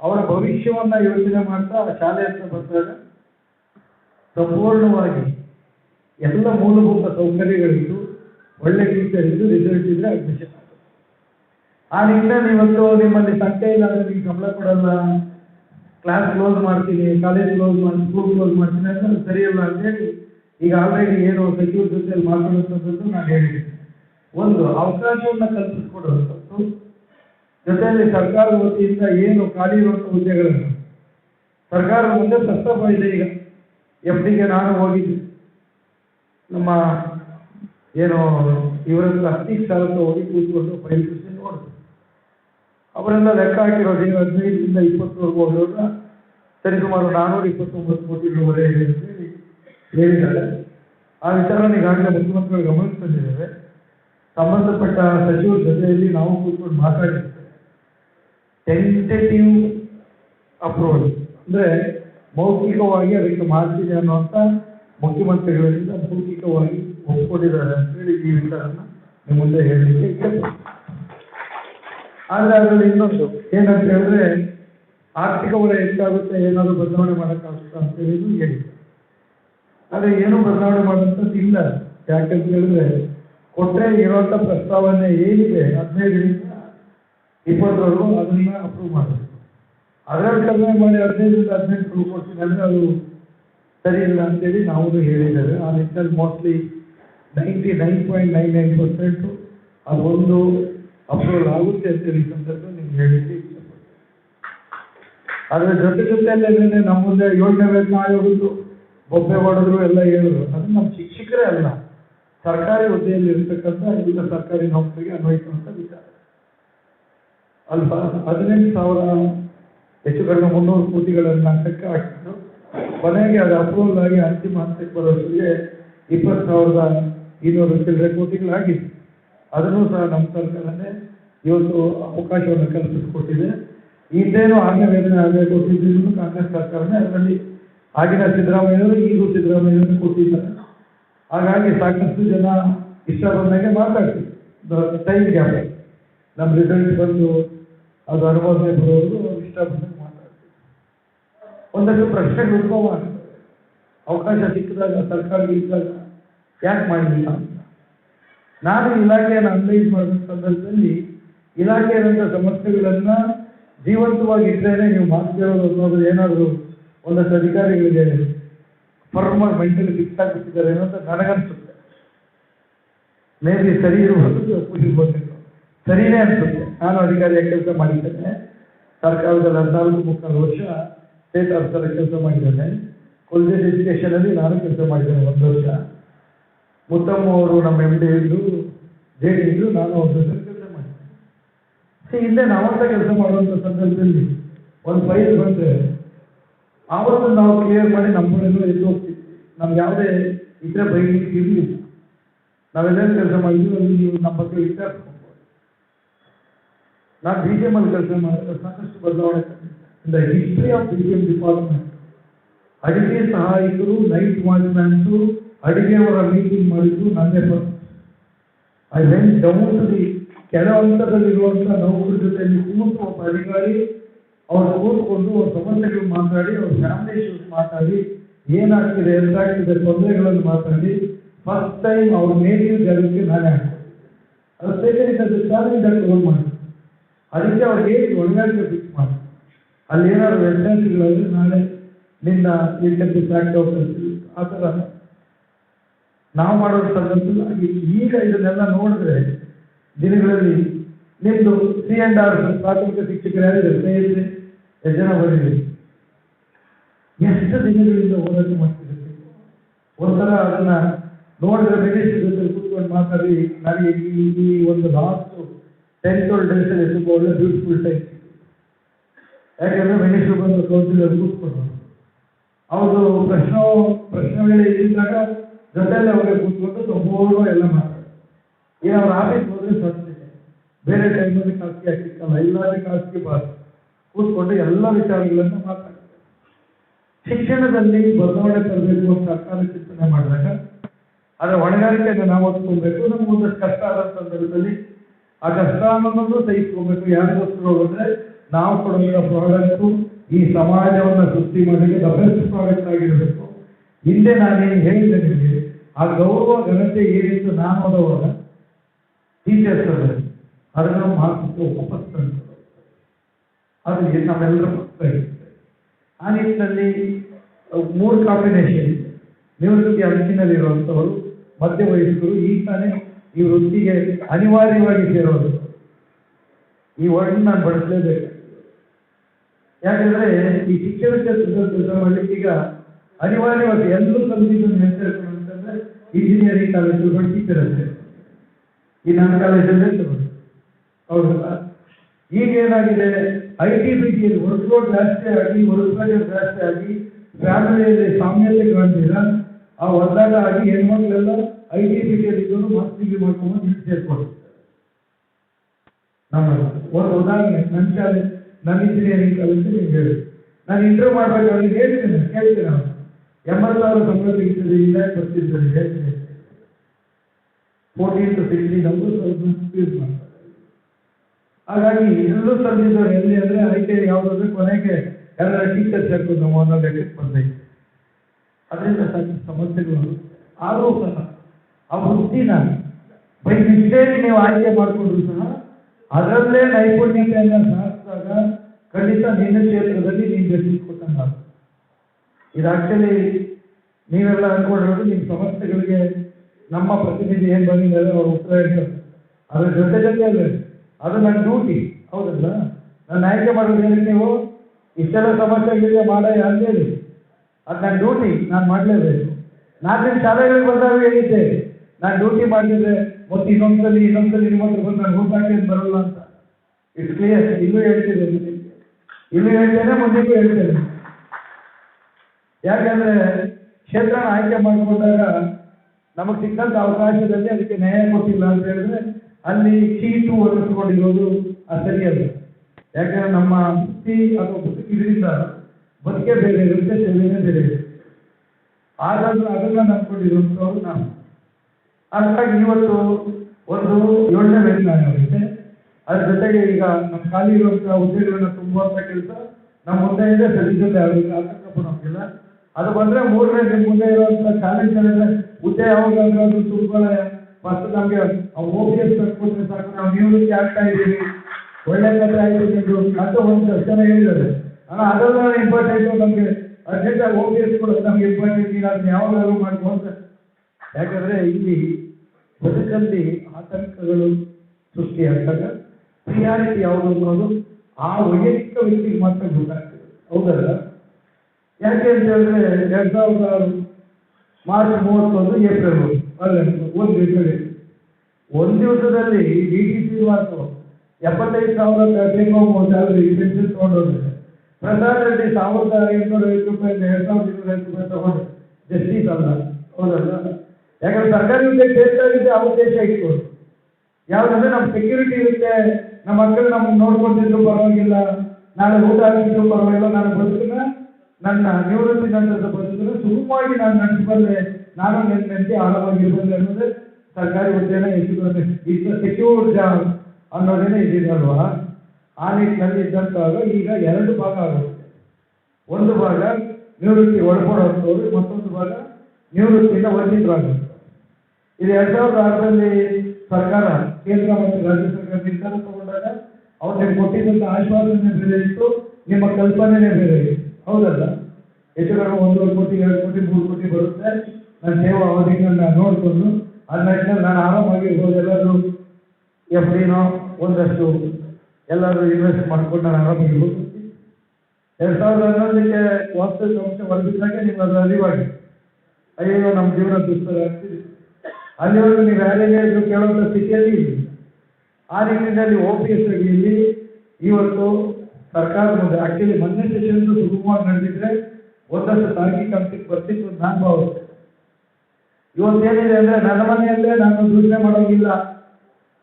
ಅವರ ಭವಿಷ್ಯವನ್ನ ಯೋಚನೆ ಮಾಡ್ತಾ ಶಾಲೆ ಹತ್ರ ಬಂದಾಗ ಸಂಪೂರ್ಣವಾಗಿ ಎಲ್ಲ ಮೂಲಭೂತ ಸೌಕರ್ಯಗಳಿದ್ದು ಒಳ್ಳೆ ಟೀಚರ್ ಇದ್ದು ರಿಸಲ್ಟ್ ಇದ್ರೆ ಅಡ್ಮಿಷನ್ ಆ ನಿಟ್ಟಿನಲ್ಲಿ ಇವತ್ತು ನಿಮ್ಮಲ್ಲಿ ಸಂಖ್ಯೆ ಇಲ್ಲ ಅಂದ್ರೆ ನಿಮ್ಗೆ ಗಮನ ಕೊಡಲ್ಲ. ಕ್ಲಾಸ್ ಕ್ಲೋಸ್ ಮಾಡ್ತೀನಿ ಕಾಲೇಜ್ ಕ್ಲೋಸ್ ಮಾಡಿ ಸ್ಕೂಲ್ ಕ್ಲೋಸ್ ಮಾಡ್ತೀನಿ ಅದು ಸರಿಯಲ್ಲ ಅಂತೇಳಿ ಈಗ ಆಲ್ರೆಡಿ ಏನು ಸಚಿವ ಜೊತೆಯಲ್ಲಿ ಮಾತಾಡುವಂಥದ್ದು ನಾನು ಹೇಳಿದ್ದೀನಿ ಒಂದು ಅವಕಾಶವನ್ನು ಕಲ್ಪಿಸ್ಕೊಡುವಂಥದ್ದು, ಜೊತೆಯಲ್ಲಿ ಸರ್ಕಾರದ ವತಿಯಿಂದ ಏನು ಖಾಲಿ ಇರುವಂಥ ಹುದ್ದೆಗಳನ್ನು, ಸರ್ಕಾರ ಮುಂದೆ ಪ್ರಸ್ತಾಪ ಇದೆ ಈಗ. ಎಫ್ ಡಿಗೆ ನಾನು ಹೋಗಿದ್ದೆ. ನಮ್ಮ ಏನು ಇವರನ್ನ ಅಸ್ತಿ ಸಾವಿರ ಹೋಗಿ ಕೂತ್ಕೊಂಡು ಫೈಲ್ ಕೃಷಿ ನೋಡಿದ್ರು. ಅವರೆಲ್ಲ ಲೆಕ್ಕ ಹಾಕಿರೋದು ಏನು ಹದಿನೈದರಿಂದ ಇಪ್ಪತ್ತವರೆಗೂ ಹೋಗೋದ್ರ ಸರಿಸುಮಾರು ನಾನ್ನೂರ ಇಪ್ಪತ್ತೊಂಬತ್ತು ಕೋಟಿ ರೂಪಾಯಿ ಇದೆ ಅಂತ ಹೇಳಿ ಹೇಳಿದ್ದಾರೆ. ಆ ವಿಚಾರನ ಈಗಾಗಲೇ ಮುಖ್ಯಮಂತ್ರಿಗಳು ಗಮನಕ್ಕೆ ಸಂಬಂಧಪಟ್ಟ ಸಚಿವರ ಜೊತೆಯಲ್ಲಿ ನಾವು ಕೂತ್ಕೊಂಡು ಮಾತಾಡಿದ್ದೇವೆ. ಟೆಂಟೇಟಿವ್ ಅಪ್ರೂವಲ್ ಅಂದರೆ ಮೌಖಿಕವಾಗಿ ಅದಕ್ಕೆ ಮಾಡ್ತಿದೆ ಅನ್ನುವಂಥ ಮುಖ್ಯಮಂತ್ರಿಗಳಿಂದ ಮೌಖಿಕವಾಗಿ ಒಪ್ಕೊಂಡಿದ್ದಾರೆ ಅಂತೇಳಿ ಈ ವಿಚಾರನ ನಿಮ್ಮ ಮುಂದೆ ಹೇಳಲಿಕ್ಕೆ ಆದ್ರೆ ಅದರಲ್ಲಿ ಇನ್ನೊಂದು, ಏನಂತ ಹೇಳಿದ್ರೆ ಆರ್ಥಿಕ ವಲಯ ಹೆಚ್ಚಾಗುತ್ತೆ, ಏನಾದರೂ ಬದಲಾವಣೆ ಮಾಡೋಕ್ಕಾಗುತ್ತಾ ಅಂತ ಹೇಳಿ ಹೇಳಿ ಆದರೆ ಏನು ಬದಲಾವಣೆ ಮಾಡುವಂಥದ್ದು ಇಲ್ಲ. ಯಾಕಂತ ಹೇಳಿದ್ರೆ ಕೊಟ್ಟರೆ ಇರುವಂಥ ಪ್ರಸ್ತಾವನೆ ಏನಿದೆ ಹದಿನೈದರಿಂದ ಇಪ್ಪತ್ತರವರೆಗೂ ಅದನ್ನ ಅಪ್ರೂವ್ ಮಾಡಬೇಕು. ಅದರಲ್ಲಿ ಕಡಿಮೆ ಮಾಡಿ ಹದಿನೈದರಿಂದ ಹದಿನೆಂಟು ಕೊಡ್ತೀನಿ ಅಂದರೆ ಅದು ಸರಿ ಇಲ್ಲ ಅಂತೇಳಿ ನಾವು ಹೇಳಿದ್ದೇವೆ ಆ ನಿಟ್ಟಿನಲ್ಲಿ mostly ninety nine point nine nine percent ಅದೊಂದು ಅಪ್ರೂವಲ್ ಆಗುತ್ತೆ ಅಂತೇಳಿ ಈ ನಿಮ್ಗೆ ಹೇಳಿಕ್ಕೆ ಆದರೆ ಜೊತೆ ಜೊತೆಯಲ್ಲೇ ನಮ್ಮ ಮುಂದೆ ಯೋಜನೆ ವೇತನ ಆಯೋಗದ್ದು ಬೊಬ್ಬೆ ಹೊಡೆದ್ರು ಎಲ್ಲ ಹೇಳಿದ್ರು. ಅದು ನಮ್ಮ ಶಿಕ್ಷಕರೇ ಅಲ್ಲ. ಸರ್ಕಾರಿ ಹುದ್ದೆಯಲ್ಲಿ ಇರ್ತಕ್ಕಂಥ ಎಲ್ಲ ಸರ್ಕಾರಿ ನೌಕರಿಗೆ ಅನ್ವಯಿಸುವಂಥ ವಿಚಾರ. ಅಲ್ವಾ? ಹದಿನೆಂಟು ಸಾವಿರ, ಹೆಚ್ಚು ಕಡಿಮೆ ಮುನ್ನೂರು ಕೋಟಿಗಳನ್ನು ಲೆಕ್ಕ ಹಾಕಿದ್ರು. ಕೊನೆಗೆ ಅದು ಅಪ್ರೂವಲ್ ಆಗಿ ಅಂತಿಮ ಹಂತಕ್ಕೆ ಬರೋಷ್ಟಿಗೆ ಇಪ್ಪತ್ತು ಸಾವಿರದ ಇನ್ನೂರು ಚಿಲ್ಲರೆ ಕೋಟಿಗಳಾಗಿದೆ ಅದನ್ನು ಸಹ ನಮ್ಮ ಸರ್ಕಾರನೇ ಇವತ್ತು ಅವಕಾಶವನ್ನು ಕಲ್ಪಿಸಿಕೊಟ್ಟಿದೆ. ಹಿಂದೇನು ಆಜ್ಞೆ ವೇದನೆ ಆಜ್ಞೆ ಕೊಟ್ಟಿದ್ದು ಕಾಂಗ್ರೆಸ್ ಸರ್ಕಾರನೇ ಅದರಲ್ಲಿ ಆಗಿನ ಸಿದ್ದರಾಮಯ್ಯವರು ಈಗೂ ಸಿದ್ದರಾಮಯ್ಯವರು ಕೊಟ್ಟಿದ್ದಾರೆ. ಹಾಗಾಗಿ ಸಾಕಷ್ಟು ಜನ ಇಷ್ಟ ಬಂದಂಗೆ ಮಾತಾಡ್ತೀವಿ ಟೈಮ್ ಗ್ಯಾಪ್ ನಮ್ಮ ರಿಸಲ್ಟ್ ಬಂದು ಅದು ಅನುಭವನೆ ಬರೋದು ಇಷ್ಟ ಮಾತಾಡ್ತೀವಿ ಒಂದಷ್ಟು ಪ್ರಶ್ನೆ ಉದ್ಭವ ಅವಕಾಶ ಸಿಕ್ಕಿದಾಗ, ಸರ್ಕಾರ ಇದ್ದಾಗ ಯಾಕೆ ಮಾಡಲಿಲ್ಲ ಅಂತ. ನಾನು ಇಲಾಖೆಯನ್ನು ಅನ್ವಯಿಸ್ ಮಾಡಿದ ಸಂದರ್ಭದಲ್ಲಿ ಸಮಸ್ಯೆಗಳನ್ನ ಜೀವಂತವಾಗಿ ಇಟ್ಟರೆ ನೀವು ಮಾಡ್ತಿರೋದು ಅನ್ನೋದು ಏನಾದರೂ ಒಂದಷ್ಟು ಅಧಿಕಾರಿಗಳಿಗೆ ಫರ್ಮರ್ ಮೈಂಡಲ್ಲಿ ಫಿಕ್ಸ್ ಅಂತ ನನಗನ್ಸುತ್ತೆ. ಮೇ ಬಿ ಸರಿ ಇರುವುದು ಒಪ್ಪಿರ್ಬೋದು ಸರಿನೇ ಅನ್ಸುತ್ತೆ. ನಾನು ಅಧಿಕಾರಿಯಾಗಿ ಕೆಲಸ ಮಾಡಿದ್ದೇನೆ. ಸರ್ಕಾರದಲ್ಲಿ ಹದಿನಾಲ್ಕು ಮುಕ್ಕಾಲು ವರ್ಷ ಸ್ಟೇಟ್ ಆಫೀಸರ್ ಕೆಲಸ ಮಾಡಿದ್ದೇನೆ. ಕಾಲೇಜ್ ಎಜುಕೇಷನಲ್ಲಿ ನಾನು ಕೆಲಸ ಮಾಡಿದ್ದೇನೆ ಒಂದು ವರ್ಷ. ಮುತ್ತಮ್ಮ ಅವರು ನಮ್ಮ ಎಂ ಡಿ ಇದ್ದು ಜೆ ಡಿ ಇದ್ದು ನಾನು ಅವ್ರ ಜೊತೆ ಕೆಲಸ ಮಾಡಿದ್ದೆ ಸೊ, ಇಲ್ಲೇ ನಾವಂತ ಕೆಲಸ ಮಾಡುವಂಥ ಸಂದರ್ಭದಲ್ಲಿ ಒಂದು ಫೈಲ್ ಬಂದರೆ ಆವತ್ತು ನಾವು ಕ್ಲಿಯರ್ ಮಾಡಿ ನಮ್ಮನೆಲ್ಲ ಎದ್ದು ಹೋಗ್ತಿದ್ವಿ ನಮ್ಗೆ ಯಾವುದೇ ಇತರ ಬೈಕ್ ಇರಲಿಲ್ಲ. ನಾವೆಲ್ಲ ಕೆಲಸ ಮಾಡಿದ್ವಿ, ಅಲ್ಲಿ ನಮ್ಮ ಬಗ್ಗೆ ವಿಚಾರಿಸ್ಕೊಬೋದು. ನಾನು ಬಿ ಜಿ ಎಂ ಅಲ್ಲಿ ಕೆಲಸ ಮಾಡಿದ್ರೆ ಸಾಕಷ್ಟು ಬದಲಾವಣೆ the history of M department ಅಡಿಗೆ ಸಹಾಯಕರು ನೈಟ್ ವಾಚ್ಮ್ಯಾನ್ಸು ಅಡಿಗೆಯವರ ಮೀಟಿಂಗ್ ಮಾಡಿದ್ದು ನನ್ನೇ ಬಂತು I went down to the ಕೆಳ ಹಂತದಲ್ಲಿರುವಂಥ ನೌಕರ ಜೊತೆಯಲ್ಲಿ ಕೂತು ಒಬ್ಬ ಅಧಿಕಾರಿ ಅವ್ರು ಕೂತ್ಕೊಂಡು ಅವ್ರ ಸಮಸ್ಯೆಗಳು ಮಾತಾಡಿ, ಅವ್ರ ಫ್ಯಾಮಿಲಿ ಇಶ್ಯೂಸ್ ಮಾತಾಡಿ, ಏನಾಗ್ತಿದೆ, ಎಂತಾಗ್ತಿದೆ, ತೊಂದರೆಗಳನ್ನು ಮಾತಾಡಿ ಫಸ್ಟ್ ಟೈಮ್ ಅವ್ರ ನೇಟಿವ್ ಜಾಗಕ್ಕೆ ನಾನೇ ಹಾಕ್ತೀನಿ ಅದು ಸೇಕರಿಸಿದ ಮಾಡಿ ಅದಕ್ಕೆ ಅವ್ರಿಗೆ ಫಿಕ್ಸ್ ಮಾಡಿ ಅಲ್ಲಿ ಏನಾದ್ರು ವ್ಯತ್ಯಾಸಗಳಾದ್ರೆ ನಾಳೆ ನಿನ್ನ ಇಂಟರ್ವ್ಯೂ ಫ್ಯಾಕ್ಟ್ ಔಟ್ ಆ ಥರ ನಾವು ಮಾಡೋ ಆಗಿ ಈಗ ಇದನ್ನೆಲ್ಲ ನೋಡಿದ್ರೆ ದಿನಗಳಲ್ಲಿ ನಿಮ್ಮದು ಸಿ ಆ್ಯಂಡ್ ಆರ್ ಪ್ರಾಥಮಿಕ ಶಿಕ್ಷಕರು ಯಾರಿದ್ದಾರೆ? ಸ್ನೇಹಿತರೆ ಎಷ್ಟು ಜನ ಎಷ್ಟು ದಿನಗಳಿಂದ ಹೋರಾಟ ಮಾಡ್ತಿದ್ದೀರಿ? ಒಂಥರ ಅದನ್ನ ನೋಡಿದ್ರೆ ಮೆಡಿಸಿನ್ ಜೊತೆ ಕೂತ್ಕೊಂಡು ಮಾತಾಡಿ, ನನಗೆ ಈ ಒಂದು ಲಾಸ್ಟ್ ಟೆನ್ ಟ್ವೆಲ್ ಡೇಸಲ್ಲಿ ತುಂಬ ಒಳ್ಳೆ ಬ್ಯೂಟಿಫುಲ್ ಟೈಮ್ ಯಾಕಂದ್ರೆ ಮಿನಿಸ್ಟ್ರು ಬಂದು ಕೌನ್ಸಿಲರ್ ಕೂತ್ಕೊಂಡು ಅವರು ಪ್ರಶ್ನೆ ವೇಳೆ ಇದ್ದಾಗ ಜೊತೆಯಲ್ಲಿ ಅವರೇ ಕೂತ್ಕೊಂಡು ಸಂಪೂರ್ಣ ಎಲ್ಲ ಮಾತಾಡ್ತಾರೆ. ಈಗ ಅವ್ರ ಆಫೀಸ್ ಹೋದ್ರೆ ಸತ್ತಿದೆ ಬೇರೆ ಟೈಮಲ್ಲಿ ಖಾಸಗಿ ಆಗ್ತಿಕ್ಕಲ್ಲ ಇಲ್ಲಾಂದ್ರೆ ಖಾಸಗಿ ಬಾಸ್ ಕೂತ್ಕೊಂಡು ಎಲ್ಲ ವಿಚಾರಗಳನ್ನು ಮಾತಾಡ್ತಾರೆ. ಶಿಕ್ಷಣದಲ್ಲಿ ಬದಲಾವಣೆ ತರಬೇಕು ಅಂತ ಸರ್ಕಾರ ಚಿಂತನೆ ಮಾಡಿದಾಗ ಅದರ ಹೊಣೆಗಾರಿಕೆಯನ್ನು ನಾವು ಹೊತ್ಕೊಬೇಕು ನಮ್ಗೆ ಒಂದಷ್ಟು ಕಷ್ಟ ಆದ ಸಂದರ್ಭದಲ್ಲಿ ಆ ಕಷ್ಟ ಅನ್ನೋದನ್ನು ಸಹಿಸ್ಕೋಬೇಕು ಯಾರಿಗೋಸ್ಕರ ಅಂದ್ರೆ ನಾವು ಕೊಡುವ ಪ್ರಾಡಕ್ಟು ಈ ಸಮಾಜವನ್ನು ಸೃಷ್ಟಿ ಮಾಡಲಿಕ್ಕೆ ದ ಬೆಸ್ಟ್ ಪ್ರಾಡಕ್ಟ್ ಆಗಿರಬೇಕು. ಹಿಂದೆ ನಾನೇನು ಹೇಳಿದೆ ನಿಮಗೆ ಆ ಗೌರವ, ಘನತೆ ಏನಿತ್ತು ನಾನು ಓದುವಾಗ ಟೀಚರ್ಸ್ ಅದನ್ನು ಮಾತು ವಾಪಸ್ ತಂದು ಅದು ನಮ್ಮೆಲ್ಲರ ಆ ನಿಟ್ಟಿನಲ್ಲಿ ಮೂರು ಕಾಂಬಿನೇಷನ್ ನಿವೃತ್ತಿ ಅಂಚಿನಲ್ಲಿರುವಂಥವರು ಮಧ್ಯ ವಯಸ್ಕರು ಈ ತಾನೇ ಈ ವೃತ್ತಿಗೆ ಅನಿವಾರ್ಯವಾಗಿ ಸೇರೋದು ಈ ವರ್ಡ್ ನಾನು ಬಳಸಲೇಬೇಕು. ಯಾಕಂದ್ರೆ ಈ ಶಿಕ್ಷಣ ಕ್ಷೇತ್ರದಲ್ಲಿ ಕೆಲಸ ಮಾಡ್ಲಿಕ್ಕೆ ಈಗ ಅನಿವಾರ್ಯವಾಗಿ ಎಲ್ಲರೂ ಕಲಿತಿದ್ದು ಹೇಳ್ತಾರೆ ಇಂಜಿನಿಯರಿಂಗ್ ಕಾಲೇಜು ಟೀಚರ್ ಅಂತ ಈ ನನ್ನ ಕಾಲೇಜಲ್ಲೇ ತಗೊಂಡು ಹೌದಲ್ಲ? ಈಗ ಏನಾಗಿದೆ? I T B T work load ಜಾಸ್ತಿ ಆಗಿ ವರ್ಕ್ ಪ್ರೆಷರ್ ಜಾಸ್ತಿ ಆಗಿ, ಫ್ಯಾಮಿಲಿಯಲ್ಲಿ ಸಾಮ್ಯತೆ ಕಾಣ್ತೀರ ಆ ಒತ್ತಡ ಆಗಿ ಹೆಣ್ಮಕ್ಳೆಲ್ಲ ಐ ಟಿ ಬಿ ಟಿಯಲ್ಲಿ ಇದ್ದವರು ಮಸ್ತಿಗೆ ಮಾಡ್ಕೊಂಡು ಸೇರ್ಕೊಂಡಿರ್ತಾರೆ. ನಮ್ಮ ಒಂದು ಉದಾಹರಣೆ ನನ್ನ ಶಾಲೆ ನನ್ನ ಇಂಜಿನಿಯರಿಂಗ್ ಕಲಿಸಿ ನಿಮ್ಗೆ ಹೇಳಿ. ನಾನು ಇಂಟರ್ವ್ಯೂ ಮಾಡಬೇಕು ಅವ್ರಿಗೆ ಹೇಳ್ತೀನಿ ಕೇಳ್ತೀನಿ ನಾನು ಎಂಬತ್ತು ಸಾವಿರ ಸಂಬಳ ಸಿಗ್ತದೆ ಇಲ್ಲ ಬರ್ತಿದ್ದಾರೆ ಹೇಳ್ತೀನಿ. ಫೋರ್ಟೀನ್ ಟು ಸಿಕ್ಸ್ಟೀನ್ ಅವರು ಸ್ವಲ್ಪ ಮಾಡ್ತಾರೆ ಹಾಗಾಗಿ ಎಲ್ಲೂ ತಂದಿದ್ದವ್ರು ಎಲ್ಲಿ ಅಂದರೆ ಐ ಟಿ ಐ ಯಾವುದಾದ್ರೆ ಕೊನೆಗೆ ಎಲ್ಲ ಟೀಚರ್ ಸೇರ್ಕೊ ನಾವು ಒಂದೊಂದು ಲೆಕ್ಕಕ್ಕೆ ಬಂದೈತೆ ಅದರಿಂದ ಸಾಕಷ್ಟು ಸಮಸ್ಯೆಗಳು ಆದರೂ ಸಹ ಆ ವೃತ್ತಿನ ಬೈ ಮಿಸ್ಟೇಕ್ ನೀವು ಆಯ್ಕೆ ಮಾಡಿಕೊಂಡ್ರು ಸಹ ಅದರಲ್ಲೇ ನೈಪುಣ್ಯತೆಯನ್ನು ಸಾಧಿಸಿದಾಗ ಖಂಡಿತ ನಿನ್ನ ಕ್ಷೇತ್ರದಲ್ಲಿ ನೀನು ಗೆದ್ದು ಕೊಟ್ಟಂಗ ಇದು ಆಕ್ಚುಲಿ ನೀವೆಲ್ಲ ಅನ್ಕೊಂಡಿರೋದು ನಿಮ್ಮ ಸಮಸ್ಯೆಗಳಿಗೆ ನಮ್ಮ ಪ್ರತಿನಿಧಿ ಏನು ಬಂದಿದ್ದಾರೆ ಅವ್ರ ಉತ್ತರ ಹೇಳ್ತಾರೆ. ಅದ್ರ ಜೊತೆ ಜೊತೆಯಲ್ಲೇ ಅದು. ನನ್ನ ಡ್ಯೂಟಿ ಹೌದಲ್ಲ? ನಾನು ಆಯ್ಕೆ ಮಾಡೋದು ಹೇಳಿ ನೀವು? ಇಷ್ಟೆಲ್ಲ ಸಮಸ್ಯೆಗಳಿಗೆ ಮಾಡೋ ಅಂದೇಳಿ ಅದು ನನ್ನ ಡ್ಯೂಟಿ ನಾನು ಮಾಡಲೇಬೇಕು. ನಾನು ನಿಮ್ಮ ಶಾಲೆಗಳಿಗೆ ಬಂದಾಗ ಹೇಳಿದ್ದೆ ನಾನು ಡ್ಯೂಟಿ ಮಾಡಿದ್ರೆ ಮತ್ತೆ ಇನ್ನೊಂದ್ಸಲಿ ಇನ್ನೊಂದ್ಸಲಿ ನಿಮ್ಮ ಹತ್ರ ಬಂದು ನಾನು ಊಟ ಬರಲ್ಲ ಅಂತ. ಇಟ್ಸ್ ಕ್ಲಿಯರ್ ಇನ್ನೂ ಹೇಳ್ತೀನಿ ಇನ್ನೂ ಹೇಳ್ತೇನೆ ಮುಂದಕ್ಕೂ ಹೇಳ್ತೇನೆ ಯಾಕಂದ್ರೆ ಕ್ಷೇತ್ರನ ಆಯ್ಕೆ ಮಾಡಿಕೊಂಡಾಗ ನಮಗೆ ಸಿಕ್ಕಂತ ಅವಕಾಶದಲ್ಲಿ ಅದಕ್ಕೆ ನ್ಯಾಯ ಕೊಟ್ಟಿಲ್ಲ ಅಂತ ಹೇಳಿದ್ರೆ ಅಲ್ಲಿ ಸೀಟು ಒದಗಿಸ್ಕೊಂಡಿರೋದು ಅದು ಸರಿಯಲ್ಲ. ಯಾಕಂದ್ರೆ ನಮ್ಮ ಬುದ್ಧಿ ಅಥವಾ ಬದುಕಿದ್ರಿಂದ ಬದುಕೆ ಬೇರೆ ಇರುತ್ತೆ ಸೇವೆನೇ ಬೇರೆ ಇರುತ್ತೆ. ಹಾಗಾದ್ರೂ ಅದನ್ನ ನಂಬ್ಕೊಂಡಿರುವಂಥವ್ರು ನಾನು ಅದಕ್ಕಾಗಿ ಇವತ್ತು ಒಂದು ಯೋಜನೆ ವೇತನ ಅದ್ರ ಜೊತೆಗೆ ಈಗ ನಮ್ಮ ಖಾಲಿ ಇರುವಂತಹ ಹುದ್ದೆಗಳನ್ನ ತುಂಬುವಂತ ಕೆಲಸ ನಮ್ಮ ಮುಂದೆ ಇದೆ ಸದ್ಯದಲ್ಲೇ ಅವ್ರಿಗೆ ಆತಂಕ ನಮಗಿಲ್ಲ. ಅದು ಬಂದ್ರೆ ಮೂರನೇ ನಿಮ್ಮ ಮುಂದೆ ಇರುವಂತ ಚಾಲೆಂಜ್ ಏನಂದ್ರೆ ಹುದ್ದೆ ಯಾವಾಗಾದ್ರೂ ಅದು ತುಂಬಿಕೊಳ್ಳೆ ಫಸ್ಟ್ ನಮಗೆ ಕಟ್ಕೊಟ್ರೆ ಸಾಕು. ನಾವು ನಿವೃತ್ತಿ ಆಗ್ತಾ ಇದ್ದೀವಿ ಒಳ್ಳೆ ಕಥೆ ನಿಮ್ದು ಅಂತ ಒಂದು ಜನ ಹೇಳಿದ್ದಾರೆ. ಅಣ್ಣ ಅದೆಲ್ಲ ಇಂಪಾರ್ಟೆಂಟ್ ನಮಗೆ ಅರ್ಜೆಂಟ್ ಆಗಿ ಓ ಪಿ ಎಸ್ ಕೊಡೋದು ನಮ್ಗೆ ಇಂಪಾರ್ಟೆಂಟ್ ಇಲ್ಲ ಅದನ್ನ ಯಾವಾಗಲೂ ಮಾಡ್ಕೊಂಡು ಯಾಕಂದ್ರೆ ಇಲ್ಲಿ ಬದುಕಲ್ಲಿ ಆತಂಕಗಳು ಸೃಷ್ಟಿಯಾದಾಗ ಪ್ರಿಯಾರಿಟಿ ಯಾವುದು ಅನ್ನೋದು ಆ ವೈಯಕ್ತಿಕ ವ್ಯಕ್ತಿಗೆ ಮಾತ್ರ ಗೊತ್ತಾಗ್ತದೆ. ಹೌದಲ್ಲ ಯಾಕೆ ಅಂತ ಹೇಳಿದ್ರೆ ಎರಡ್ ಸಾವಿರದ ಮಾರ್ಚ್ ಮೂವತ್ತೊಂದು ಏಪ್ರಿಲ್ ಒಂದು. ಅಲ್ಲ, ಒಂದು ದಿವಸದಲ್ಲಿ ಡಿ ಟಿ ಸಿ ಮಾತು ಎಪ್ಪತ್ತೈದು ಸಾವಿರ ಟೇಕ್ ಹೋಮ್ ಸ್ಯಾಲರಿ ಪೆನ್ಷನ್ ತಗೊಂಡೋದ್ರೆ, ಪ್ರಸಾದ್ ರೆಡ್ಡಿ ಸಾವಿರದ ಐನೂರ ಐವತ್ತು ರೂಪಾಯಿಂದ ಎರಡ್ ಸಾವಿರದ ಇನ್ನೂರ ಐವತ್ತು ರೂಪಾಯಿ ತಗೊಂಡು ಜಸ್ಟಿಸ್ ಅಲ್ಲ ಹೌದಲ್ಲ? ಯಾಕಂದ್ರೆ ಸರ್ಕಾರಿ ಉದ್ದೇಶ ಆ ಉದ್ದೇಶ ಇತ್ತು ಯಾವ್ದಂದ್ರೆ ನಮ್ಮ ಸೆಕ್ಯೂರಿಟಿ ಇರುತ್ತೆ? ನಮ್ಮ ಮಕ್ಕಳು ನಮ್ಗೆ ನೋಡ್ಕೊಳ್ತಿದ್ರು ಪರವಾಗಿಲ್ಲ. ನಾಳೆ ಊಟ ಹಾಕಿದ್ರು, ಪರವಾಗಿಲ್ಲ. ನಾನು ಬದುಕಿನ ನನ್ನ ನಿವೃತ್ತಿ ನಂತರದ ಬದುಕನ್ನ ಸುಲಭವಾಗಿ ನಾನು ನಡೆಸಬಲ್ಲೆ ನಾನು ನನ್ನ ಆಳವಾಗಿ ಆರಾಮಾಗಿರ್ಬಲ್ಲೆ ಅನ್ನೋದೇ ಸರ್ಕಾರಿ ಹುದ್ದೆನ ಹೆಚ್ಚು ಈಗ ಸೆಕ್ಯೂರ್ ಜಾಬ್ ಅನ್ನೋದೇನೆ ಇದಿದಲ್ವಾ ಆ ನಿಟ್ಟಿನಲ್ಲಿ ಇದ್ದಂತಾಗ ಈಗ ಎರಡು ಭಾಗ ಆಗುತ್ತೆ. ಒಂದು ಭಾಗ ನಿವೃತ್ತಿ ಒಳಪಡುವಂಥವ್ರು ಮತ್ತೊಂದು ಭಾಗ ನಿವೃತ್ತಿಯಿಂದ ವಂಚಿತರಾಗುತ್ತೆ ಇದು ಎರಡು ಸಾವಿರದ ಆರರಲ್ಲಿ ಸರ್ಕಾರ, ಕೇಂದ್ರ ಮತ್ತು ರಾಜ್ಯ ಸರ್ಕಾರ ನಿರ್ಧಾರ ಅವ್ರು ನಿಮ್ಗೆ ಕೊಟ್ಟಿದ್ದಂಥ ಆಶ್ವಾಸನೆ ಬೇರೆ ಇತ್ತು, ನಿಮ್ಮ ಕಲ್ಪನೆನೇ ಬೇರೆ ಹೌದಲ್ಲ? ಹೆಚ್ಚು ಕಡಿಮೆ ಒಂದೂವರೆ ಕೋಟಿ, ಎರಡು ಕೋಟಿ, ಮೂರು ಕೋಟಿ ಬರುತ್ತೆ. ನನ್ನ ಸೇವಾ ಅವಧಿಗಳನ್ನ ನೋಡಿಕೊಂಡು ಅದನ್ನ ನಾನು ಆರಾಮಾಗಿರ್ಬೋದು ಎಲ್ಲರೂ ಎಫ್ ಡಿನೋ ಒಂದಷ್ಟು ಎಲ್ಲರೂ ಇನ್ವೆಸ್ಟ್ ಮಾಡ್ಕೊಂಡು ನಾನು ಆರಾಮಾಗಿ ಹೋಗ್ತೀನಿ. ಎರಡು ಸಾವಿರದ ಹನ್ನೊಂದಕ್ಕೆ ವಾಸ್ತವಿಕ ಸಂಸ್ಥೆ ಹೊರಬಿದ್ದಾಗ ನೀವು ಅದು ಅರಿವಾಗಿ ಅಯ್ಯೋ ನಮ್ಮ ಜೀವನ ದುಸ್ತರ ಆಗ್ತಿದೆ ಅಲ್ಲಿವರೆಗೂ ನೀವು ಯಾರಿಗೆ ಇದ್ರು ಕೇಳುವಂಥ ಸ್ಥಿತಿಯಲ್ಲಿ ಇದೆ. ಆ ನಿಟ್ಟಿನಲ್ಲಿ ಒ ಪಿ ಎಸ್ ಅಡಿಯಲ್ಲಿ ಇವತ್ತು ಸರ್ಕಾರ ಮುಂದೆ ಆಕ್ಚುಲಿ ಮೊನ್ನೆ ಸೆಷನ್ ಸುಗಮವಾಗಿ ನಡೆದಿದ್ರೆ ಒಂದಷ್ಟು ತಾರ್ಕಿಕ ಹಂತಕ್ಕೆ ಬರ್ತಿತ್ತು ಅಂತ ನಾನು ಭಾವಿಸ್ತೇನೆ. ಇವತ್ತೇನಿದೆ ಅಂದ್ರೆ ನನ್ನ ಮನೆಯಲ್ಲೇ ನಾನು ಸೂಚನೆ ಮಾಡೋಂಗಿಲ್ಲ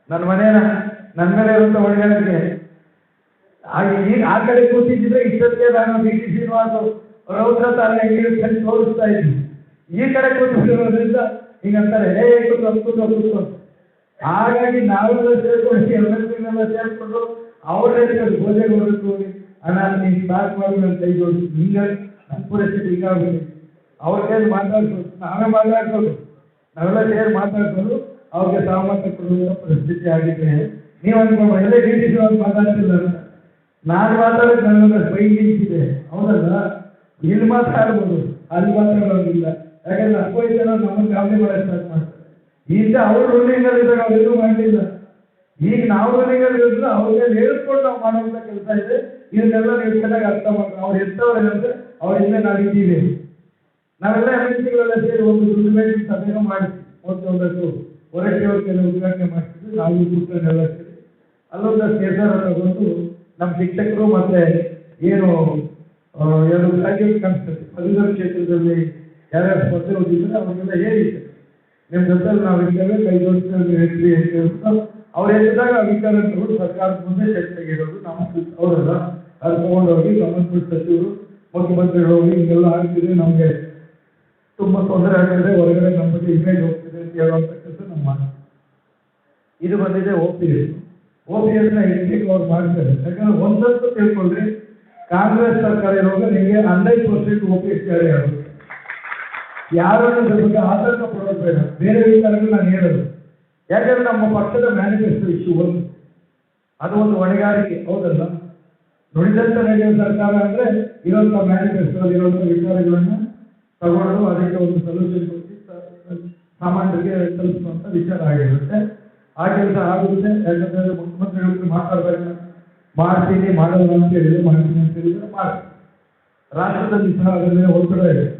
ನನ್ನ ಮನೆಯ ನನ್ನ ಮೇಲೆ ಇರುವಂತ ಹೊಣೆಗಾರಿಕೆ ಹಾಗೆ ಈಗ ಆ ಕಡೆ ಕೂತಿದ್ರೆ ಇಷ್ಟೊತ್ತಿಗೆ ನಾನು ಬಿ ಟಿ ಶ್ರೀನಿವಾಸ ರೌದ್ರ ತಾನೆ ತೋರಿಸ್ತಾ ಇದ್ದೀನಿ ಈ ಕಡೆ ಕೂತಿರೋದ್ರಿಂದ ಹಿಂಗಂತಾರೆ ಹೇ ಕೂತು ಕೂತು ಕೂತು ಹಾಗಾಗಿ ನಾವೆಲ್ಲ ಸೇರ್ಕೊಂಡು ಎಲ್ಲರಿಗೆಲ್ಲ ಸೇರ್ಕೊಂಡು ಅವರೇ ಭೋಜನ ಮಾಡಬೇಕು ಅಣ್ಣ, ನೀನು ಸ್ಟಾರ್ಟ್ ಮಾಡಿ ನಾನು ಕೈ ಜೋಡಿಸಿ ಈಗ ನಮ್ಮ ಪರಿಸ್ಥಿತಿ ಅವ್ರ ಕೈಲಿ ಮಾತಾಡ್ಸೋದು, ನಾವೇ ಮಾತಾಡ್ಸೋದು. ನಾವೆಲ್ಲ ಸೇರಿ ಮಾತಾಡ್ಸೋದು, ಅವ್ರಿಗೆ ಸಹಮತ ಕೊಡುವಂಥ ಪರಿಸ್ಥಿತಿ ಆಗಿದೆ. ನೀವು ಅನ್ಕೊಂಡು ಎಲ್ಲೇ ಡಿ ಅವ್ರು ಮಾತಾಡ್ತಿಲ್ಲ ನಾನು ಮಾತಾಡೋದು ನನ್ನ ಬೈ ನಿಂತಿದೆ. ಹೌದಲ್ಲ? ಇಲ್ಲಿ ಮಾತಾಡ್ಬೋದು ಅಲ್ಲಿ ಮಾತಾಡೋದಿಲ್ಲ ಯಾಕಂದ್ರೆ ಅಪ್ಪಯ್ಯ ಜನ ನಮ್ಮನ್ನು ಗಾಬರಿ ಮಾಡಕ್ಕೆ ಸ್ಟಾರ್ಟ್ ಮಾಡ್ತಾರೆ. ಈಗ ಅವ್ರು ರೂಲಿಂಗ್ ಅಲ್ಲಿ ಇದ್ದಾಗ ಅವ್ರು ಏನೂ ಮಾಡಲಿಲ್ಲ. ಈಗ ನಾವು ರೂಲಿಂಗ್ ಅಲ್ಲಿ ಇರೋದ್ರಿಂದ ಅವ್ರಿಗೆ ಹೇಳ್ಕೊಂಡು ನಾವು ಮಾಡುವಂತ ಕೆಲಸ ಇದೆ. ಇದನ್ನೆಲ್ಲ ನೀವು ಚೆನ್ನಾಗಿ ಅರ್ಥ ಮಾಡ್ತಾರೆ ಅವ್ರು ಎಂತವ್ರು ಅಂದ್ರೆ ಅವ್ರ ಹಿಂದೆ ನಾವಿದ್ದೀವಿ. ನಾವೆಲ್ಲ ಎಂ ಎಲ್ ಸಿಗಳೆಲ್ಲ ಸೇರಿ ಒಂದು ದುಡ್ಡು ಸಭೆನ ಸಭೆನೂ ಮಾಡಿಸಿ ಒಂದು ಒಂದಷ್ಟು ಹೊರಗೆ ಕೆಲವು ಉದ್ಘಾಟನೆ ಮಾಡಿಸಿದ್ದು ನಾವು ಕೂತ್ಕೊಂಡೆಲ್ಲ ಸೇರಿ. ಅಲ್ಲೊಂದಷ್ಟು ನಿರ್ಧಾರ ತಗೊಂಡು ನಮ್ಮ ಶಿಕ್ಷಕರು ಮತ್ತೆ ಏನು ಎರಡು ಗ್ರಾಜ್ಯುಯೇಟ್ ಕಾನ್ಸ್ಟೆಂಟ್ ಪದವೀಧರ ಕ್ಷೇತ್ರದಲ್ಲಿ ಯಾರ್ಯಾರು ಸ್ಪರ್ಧೆ ಹೋಗಿದ್ರೆ ಅವರಿಗೆಲ್ಲ ಹೇಳಿದ್ದೆ ನಿಮ್ಮ ಜೊತೆ ನಾವು ಇದ್ದೇವೆ, ಕೈ ಜೋಡಿಸ್ತೇವೆ ಹೇಳ್ತೀವಿ ಅಂತ ಅವ್ರು ಹೇಳಿದಾಗ ಅಧಿಕಾರಿಗಳು ಸರ್ಕಾರದ ಮುಂದೆ ಚರ್ಚೆಗೆ ಇರೋದು ನಮ್ಮ ಅವರಲ್ಲ ಅದು ತಗೊಂಡೋಗಿ ಸಂಬಂಧಪಟ್ಟ ಸಚಿವರು, ಮುಖ್ಯಮಂತ್ರಿಗಳು ಹೋಗಿ ಹಿಂಗೆಲ್ಲ ಆಗ್ತಿದೆ. ನಮಗೆ ತುಂಬ ತೊಂದರೆ ಆಗ್ತಿದೆ. ಹೊರಗಡೆ ನಮ್ಮ ಬಗ್ಗೆ ಇಮೇಜ್ ಹೋಗ್ತಿದೆ ಅಂತ ಹೇಳುವಂಥ ಕೆಲಸ ನಮ್ಮ ಮಾತು. ಇದು ಬಂದಿದೆ ಒ ಪಿ ಎಸ್ ಒ ಅವ್ರು ಮಾಡ್ತಾರೆ. ಯಾಕಂದ್ರೆ ಒಂದಷ್ಟು ತಿಳ್ಕೊಂಡ್ರೆ ಕಾಂಗ್ರೆಸ್ ಸರ್ಕಾರ ಇರುವಾಗ ನಿಮಗೆ ಹಂಡ್ರೆಡ್ ಪರ್ಸೆಂಟ್ ಓಪಿ ಜಾರಿ ಆಗುತ್ತೆ. ಯಾರನ್ನು ನಮಗೆ ಆತಂಕ ಪಡೋದು ಬೇಡ ಬೇರೆ ವಿಚಾರಗಳು ನಾನು ಹೇಳೋದು. ಯಾಕಂದ್ರೆ ನಮ್ಮ ಪಕ್ಷದ ಮ್ಯಾನಿಫೆಸ್ಟೋ ಇಶ್ಯೂ ಒಂದು. ಅದು ಒಂದು ಹೊಣೆಗಾರಿಕೆ, ಹೌದಲ್ಲ? ನುಡಿದಂತ ನಡೆಯುವ ಸರ್ಕಾರ ಅಂದ್ರೆ ಇರುವಂತಹ ಮ್ಯಾನಿಫೆಸ್ಟೋ ಇರುವಂತಹ ವಿಚಾರಗಳನ್ನು ತಗೊಂಡು ಅದಕ್ಕೆ ಒಂದು ಸೊಲ್ಯೂಷನ್ ಕೊಟ್ಟು ಸಾಮಾನ್ಯರಿಗೆ ತಲುಪಿಸುವಂತ ವಿಚಾರ ಆಗಿರುತ್ತೆ. ಆ ಕೆಲಸ ಆಗುತ್ತೆ. ಯಾಕಂದ್ರೆ ಮುಖ್ಯಮಂತ್ರಿಗಳು ಮಾತಾಡ್ಬೇಕು ಮಾಡ್ತೀನಿ ಮಾಡೋದು ಅಂತ ಹೇಳಿದ್ರೆ ಮಾಡ್ತೀನಿ ಅಂತ ಹೇಳಿದ್ರೆ ಮಾಡಿ ರಾಷ್ಟ್ರದಲ್ಲಿ ಸಹ ಅದರ ಮೇಲೆ ಒತ್ತಡ ಇದೆ.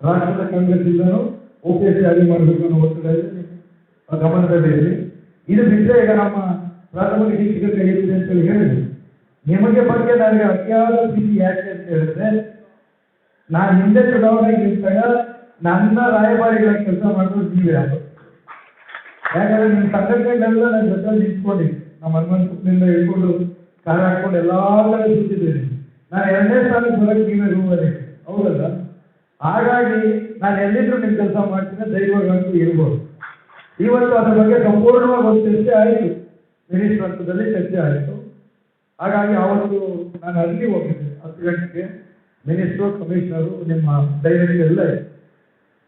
ರಾಷ್ಟ್ರದ ಕಾಂಗ್ರೆಸ್ ಇಂದನೂ ಒ ಪಿ ಎಸ್ ಜಾರಿ ಮಾಡಬೇಕು ಅನ್ನೋ ಒತ್ತಡ ಇದೆ. ನಿಮ್ಮ ಗಮನದಲ್ಲಿ ಇರಲಿ ಇದು ಬಿಟ್ಟರೆ ಈಗ ನಮ್ಮ ಪ್ರಾಥಮಿಕ ಶಿಕ್ಷಕರಿಗೆ ಏನಿದೆ ಅಂತ ಹೇಳಿ ಹೇಳಿದೆ ನಿಮಗೆ ಬಗ್ಗೆ ನನಗೆ ಅತಿಯಾದ ಪ್ರೀತಿ ಯಾಕೆ ಅಂತ ಹೇಳಿದ್ರೆ, ನಾನು ಹಿಂದೆ ಚುನಾವಣೆಗೆ ನಿಂತಾಗ ನನ್ನ ರಾಯಭಾರಿಗಳ ಕೆಲಸ ಮಾಡೋದು ಜೀವ ಯಾಕಂದ್ರೆ ನಿಮ್ಮ ಸಂಘಟನೆಗಳೆಲ್ಲ ನನ್ನ ಜೊತೆ ನಿಂತ್ಕೊಂಡು, ನಮ್ಮ ಹನುಮಂತನಿಂದ ಹಿಡ್ಕೊಂಡು, ಕಾರ ಹಾಕೊಂಡು ಎಲ್ಲ ಕಡೆ ಸುತ್ತಿದ್ದೇನೆ. ನಾನು ಎರಡನೇ ಸ್ಥಾನಕ್ಕೆ ಬರೋಕ್ಕೆ ನೀವೇ ರೂಮಲ್ಲಿ ಹೌದಲ್ಲ ಹಾಗಾಗಿ ನಾನು ಎಲ್ಲಿದ್ರು ನಿಮ್ಮ ಕೆಲಸ ಮಾಡ್ತೀನಿ ಧೈರ್ಯವಾಗಂತೂ ಇರ್ಬೋದು ಇವತ್ತು ಅದ್ರ ಬಗ್ಗೆ ಸಂಪೂರ್ಣವಾಗಿ ಒಂದು ಚರ್ಚೆ ಆಯಿತು. ಮಿನಿಸ್ಟರ್ ಹಂತದಲ್ಲಿ ಚರ್ಚೆ ಆಯಿತು. ಹಾಗಾಗಿ ಅವತ್ತು ನಾನು ಅಲ್ಲಿ ಹೋಗಿದ್ದೆ. ಹತ್ತು ಗಂಟೆಗೆ ಮಿನಿಸ್ಟ್ರು, ಕಮಿಷನರು, ನಿಮ್ಮ ಡೈರೆಕ್ಟರ್ ಎಲ್ಲ ಇದೆ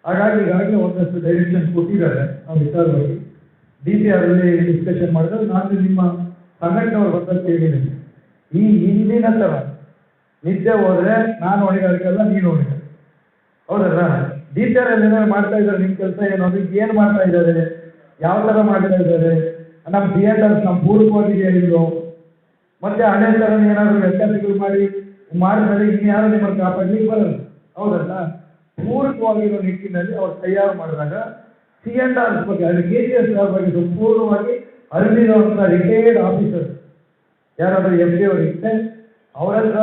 ಹಾಗಾಗಿ ಈಗಾಗಲೇ ಒಂದಷ್ಟು ಡೈರೆಕ್ಷನ್ ಕೊಟ್ಟಿದ್ದಾರೆ ನಾವು ವಿಚಾರವಾಗಿ. ಡಿ ಸಿ ಆರಲ್ಲಿ ಡಿಸ್ಕಷನ್ ಮಾಡಿದ್ರೆ. ನಾನು ನಿಮ್ಮ ಸಂಘಟನೆಯವರು ಬಂದಂತ ಹೇಳಿದ್ದೀನಿ ಈ ಹಿಂದಿನ ಥರ ನಿದ್ದೆ ಹೋದ್ರೆ ನಾನು ಹೊಣೆಗಾರಿಕೆ ನೀನು ಹೌದಲ್ಲ? ಆರ್ ಅಲ್ಲಿ ಏನಾದ್ರು ಮಾಡ್ತಾ ಇದ್ದಾರೆ ನಿಮ್ಮ ಕೆಲಸ ಏನು? ಅದಕ್ಕೆ ಏನು ಮಾಡ್ತಾ ಇದ್ದಾರೆ? ಯಾವ ಥರ ಮಾಡ್ತಾ ಇದ್ದಾರೆ? ನಮ್ಮ ಥಿಯೇಟರ್ಸ್ ನಮ್ಮ ಪೂರ್ವವಾಗಿ ಹೇಳಿದ್ರು. ಮತ್ತೆ ಹಳೆ ಥರ ಏನಾದ್ರು ವ್ಯತ್ಯಾಸಗಳು ಮಾಡಿ ಮಾಡಿದ್ರೆ ಇನ್ಯಾರು ನಿಮ್ಮ ಕಾಪಾಡ್ಲಿಕ್ಕೆ ಬರಲ್ಲ. ಹೌದಲ್ಲ? ಪೂರಕವಾಗಿರೋ ನಿಟ್ಟಿನಲ್ಲಿ ಅವ್ರು ತಯಾರು ಮಾಡಿದಾಗ ಸಿ ಎಂಡ್ ಆರ್ ಬಗ್ಗೆ ಅಲ್ಲಿ ಕೆ ಜಿ ಎಸ್ ಆರ್ ಬಗ್ಗೆ ಸಂಪೂರ್ಣವಾಗಿ ಅರಿವಿರುವಂಥ ರಿಟೈರ್ಡ್ ಆಫೀಸರ್ ಯಾರಾದರೂ ಎಂ ಡಿ ಅವರು ಇತ್ತೆ ಅವರ ಹತ್ರ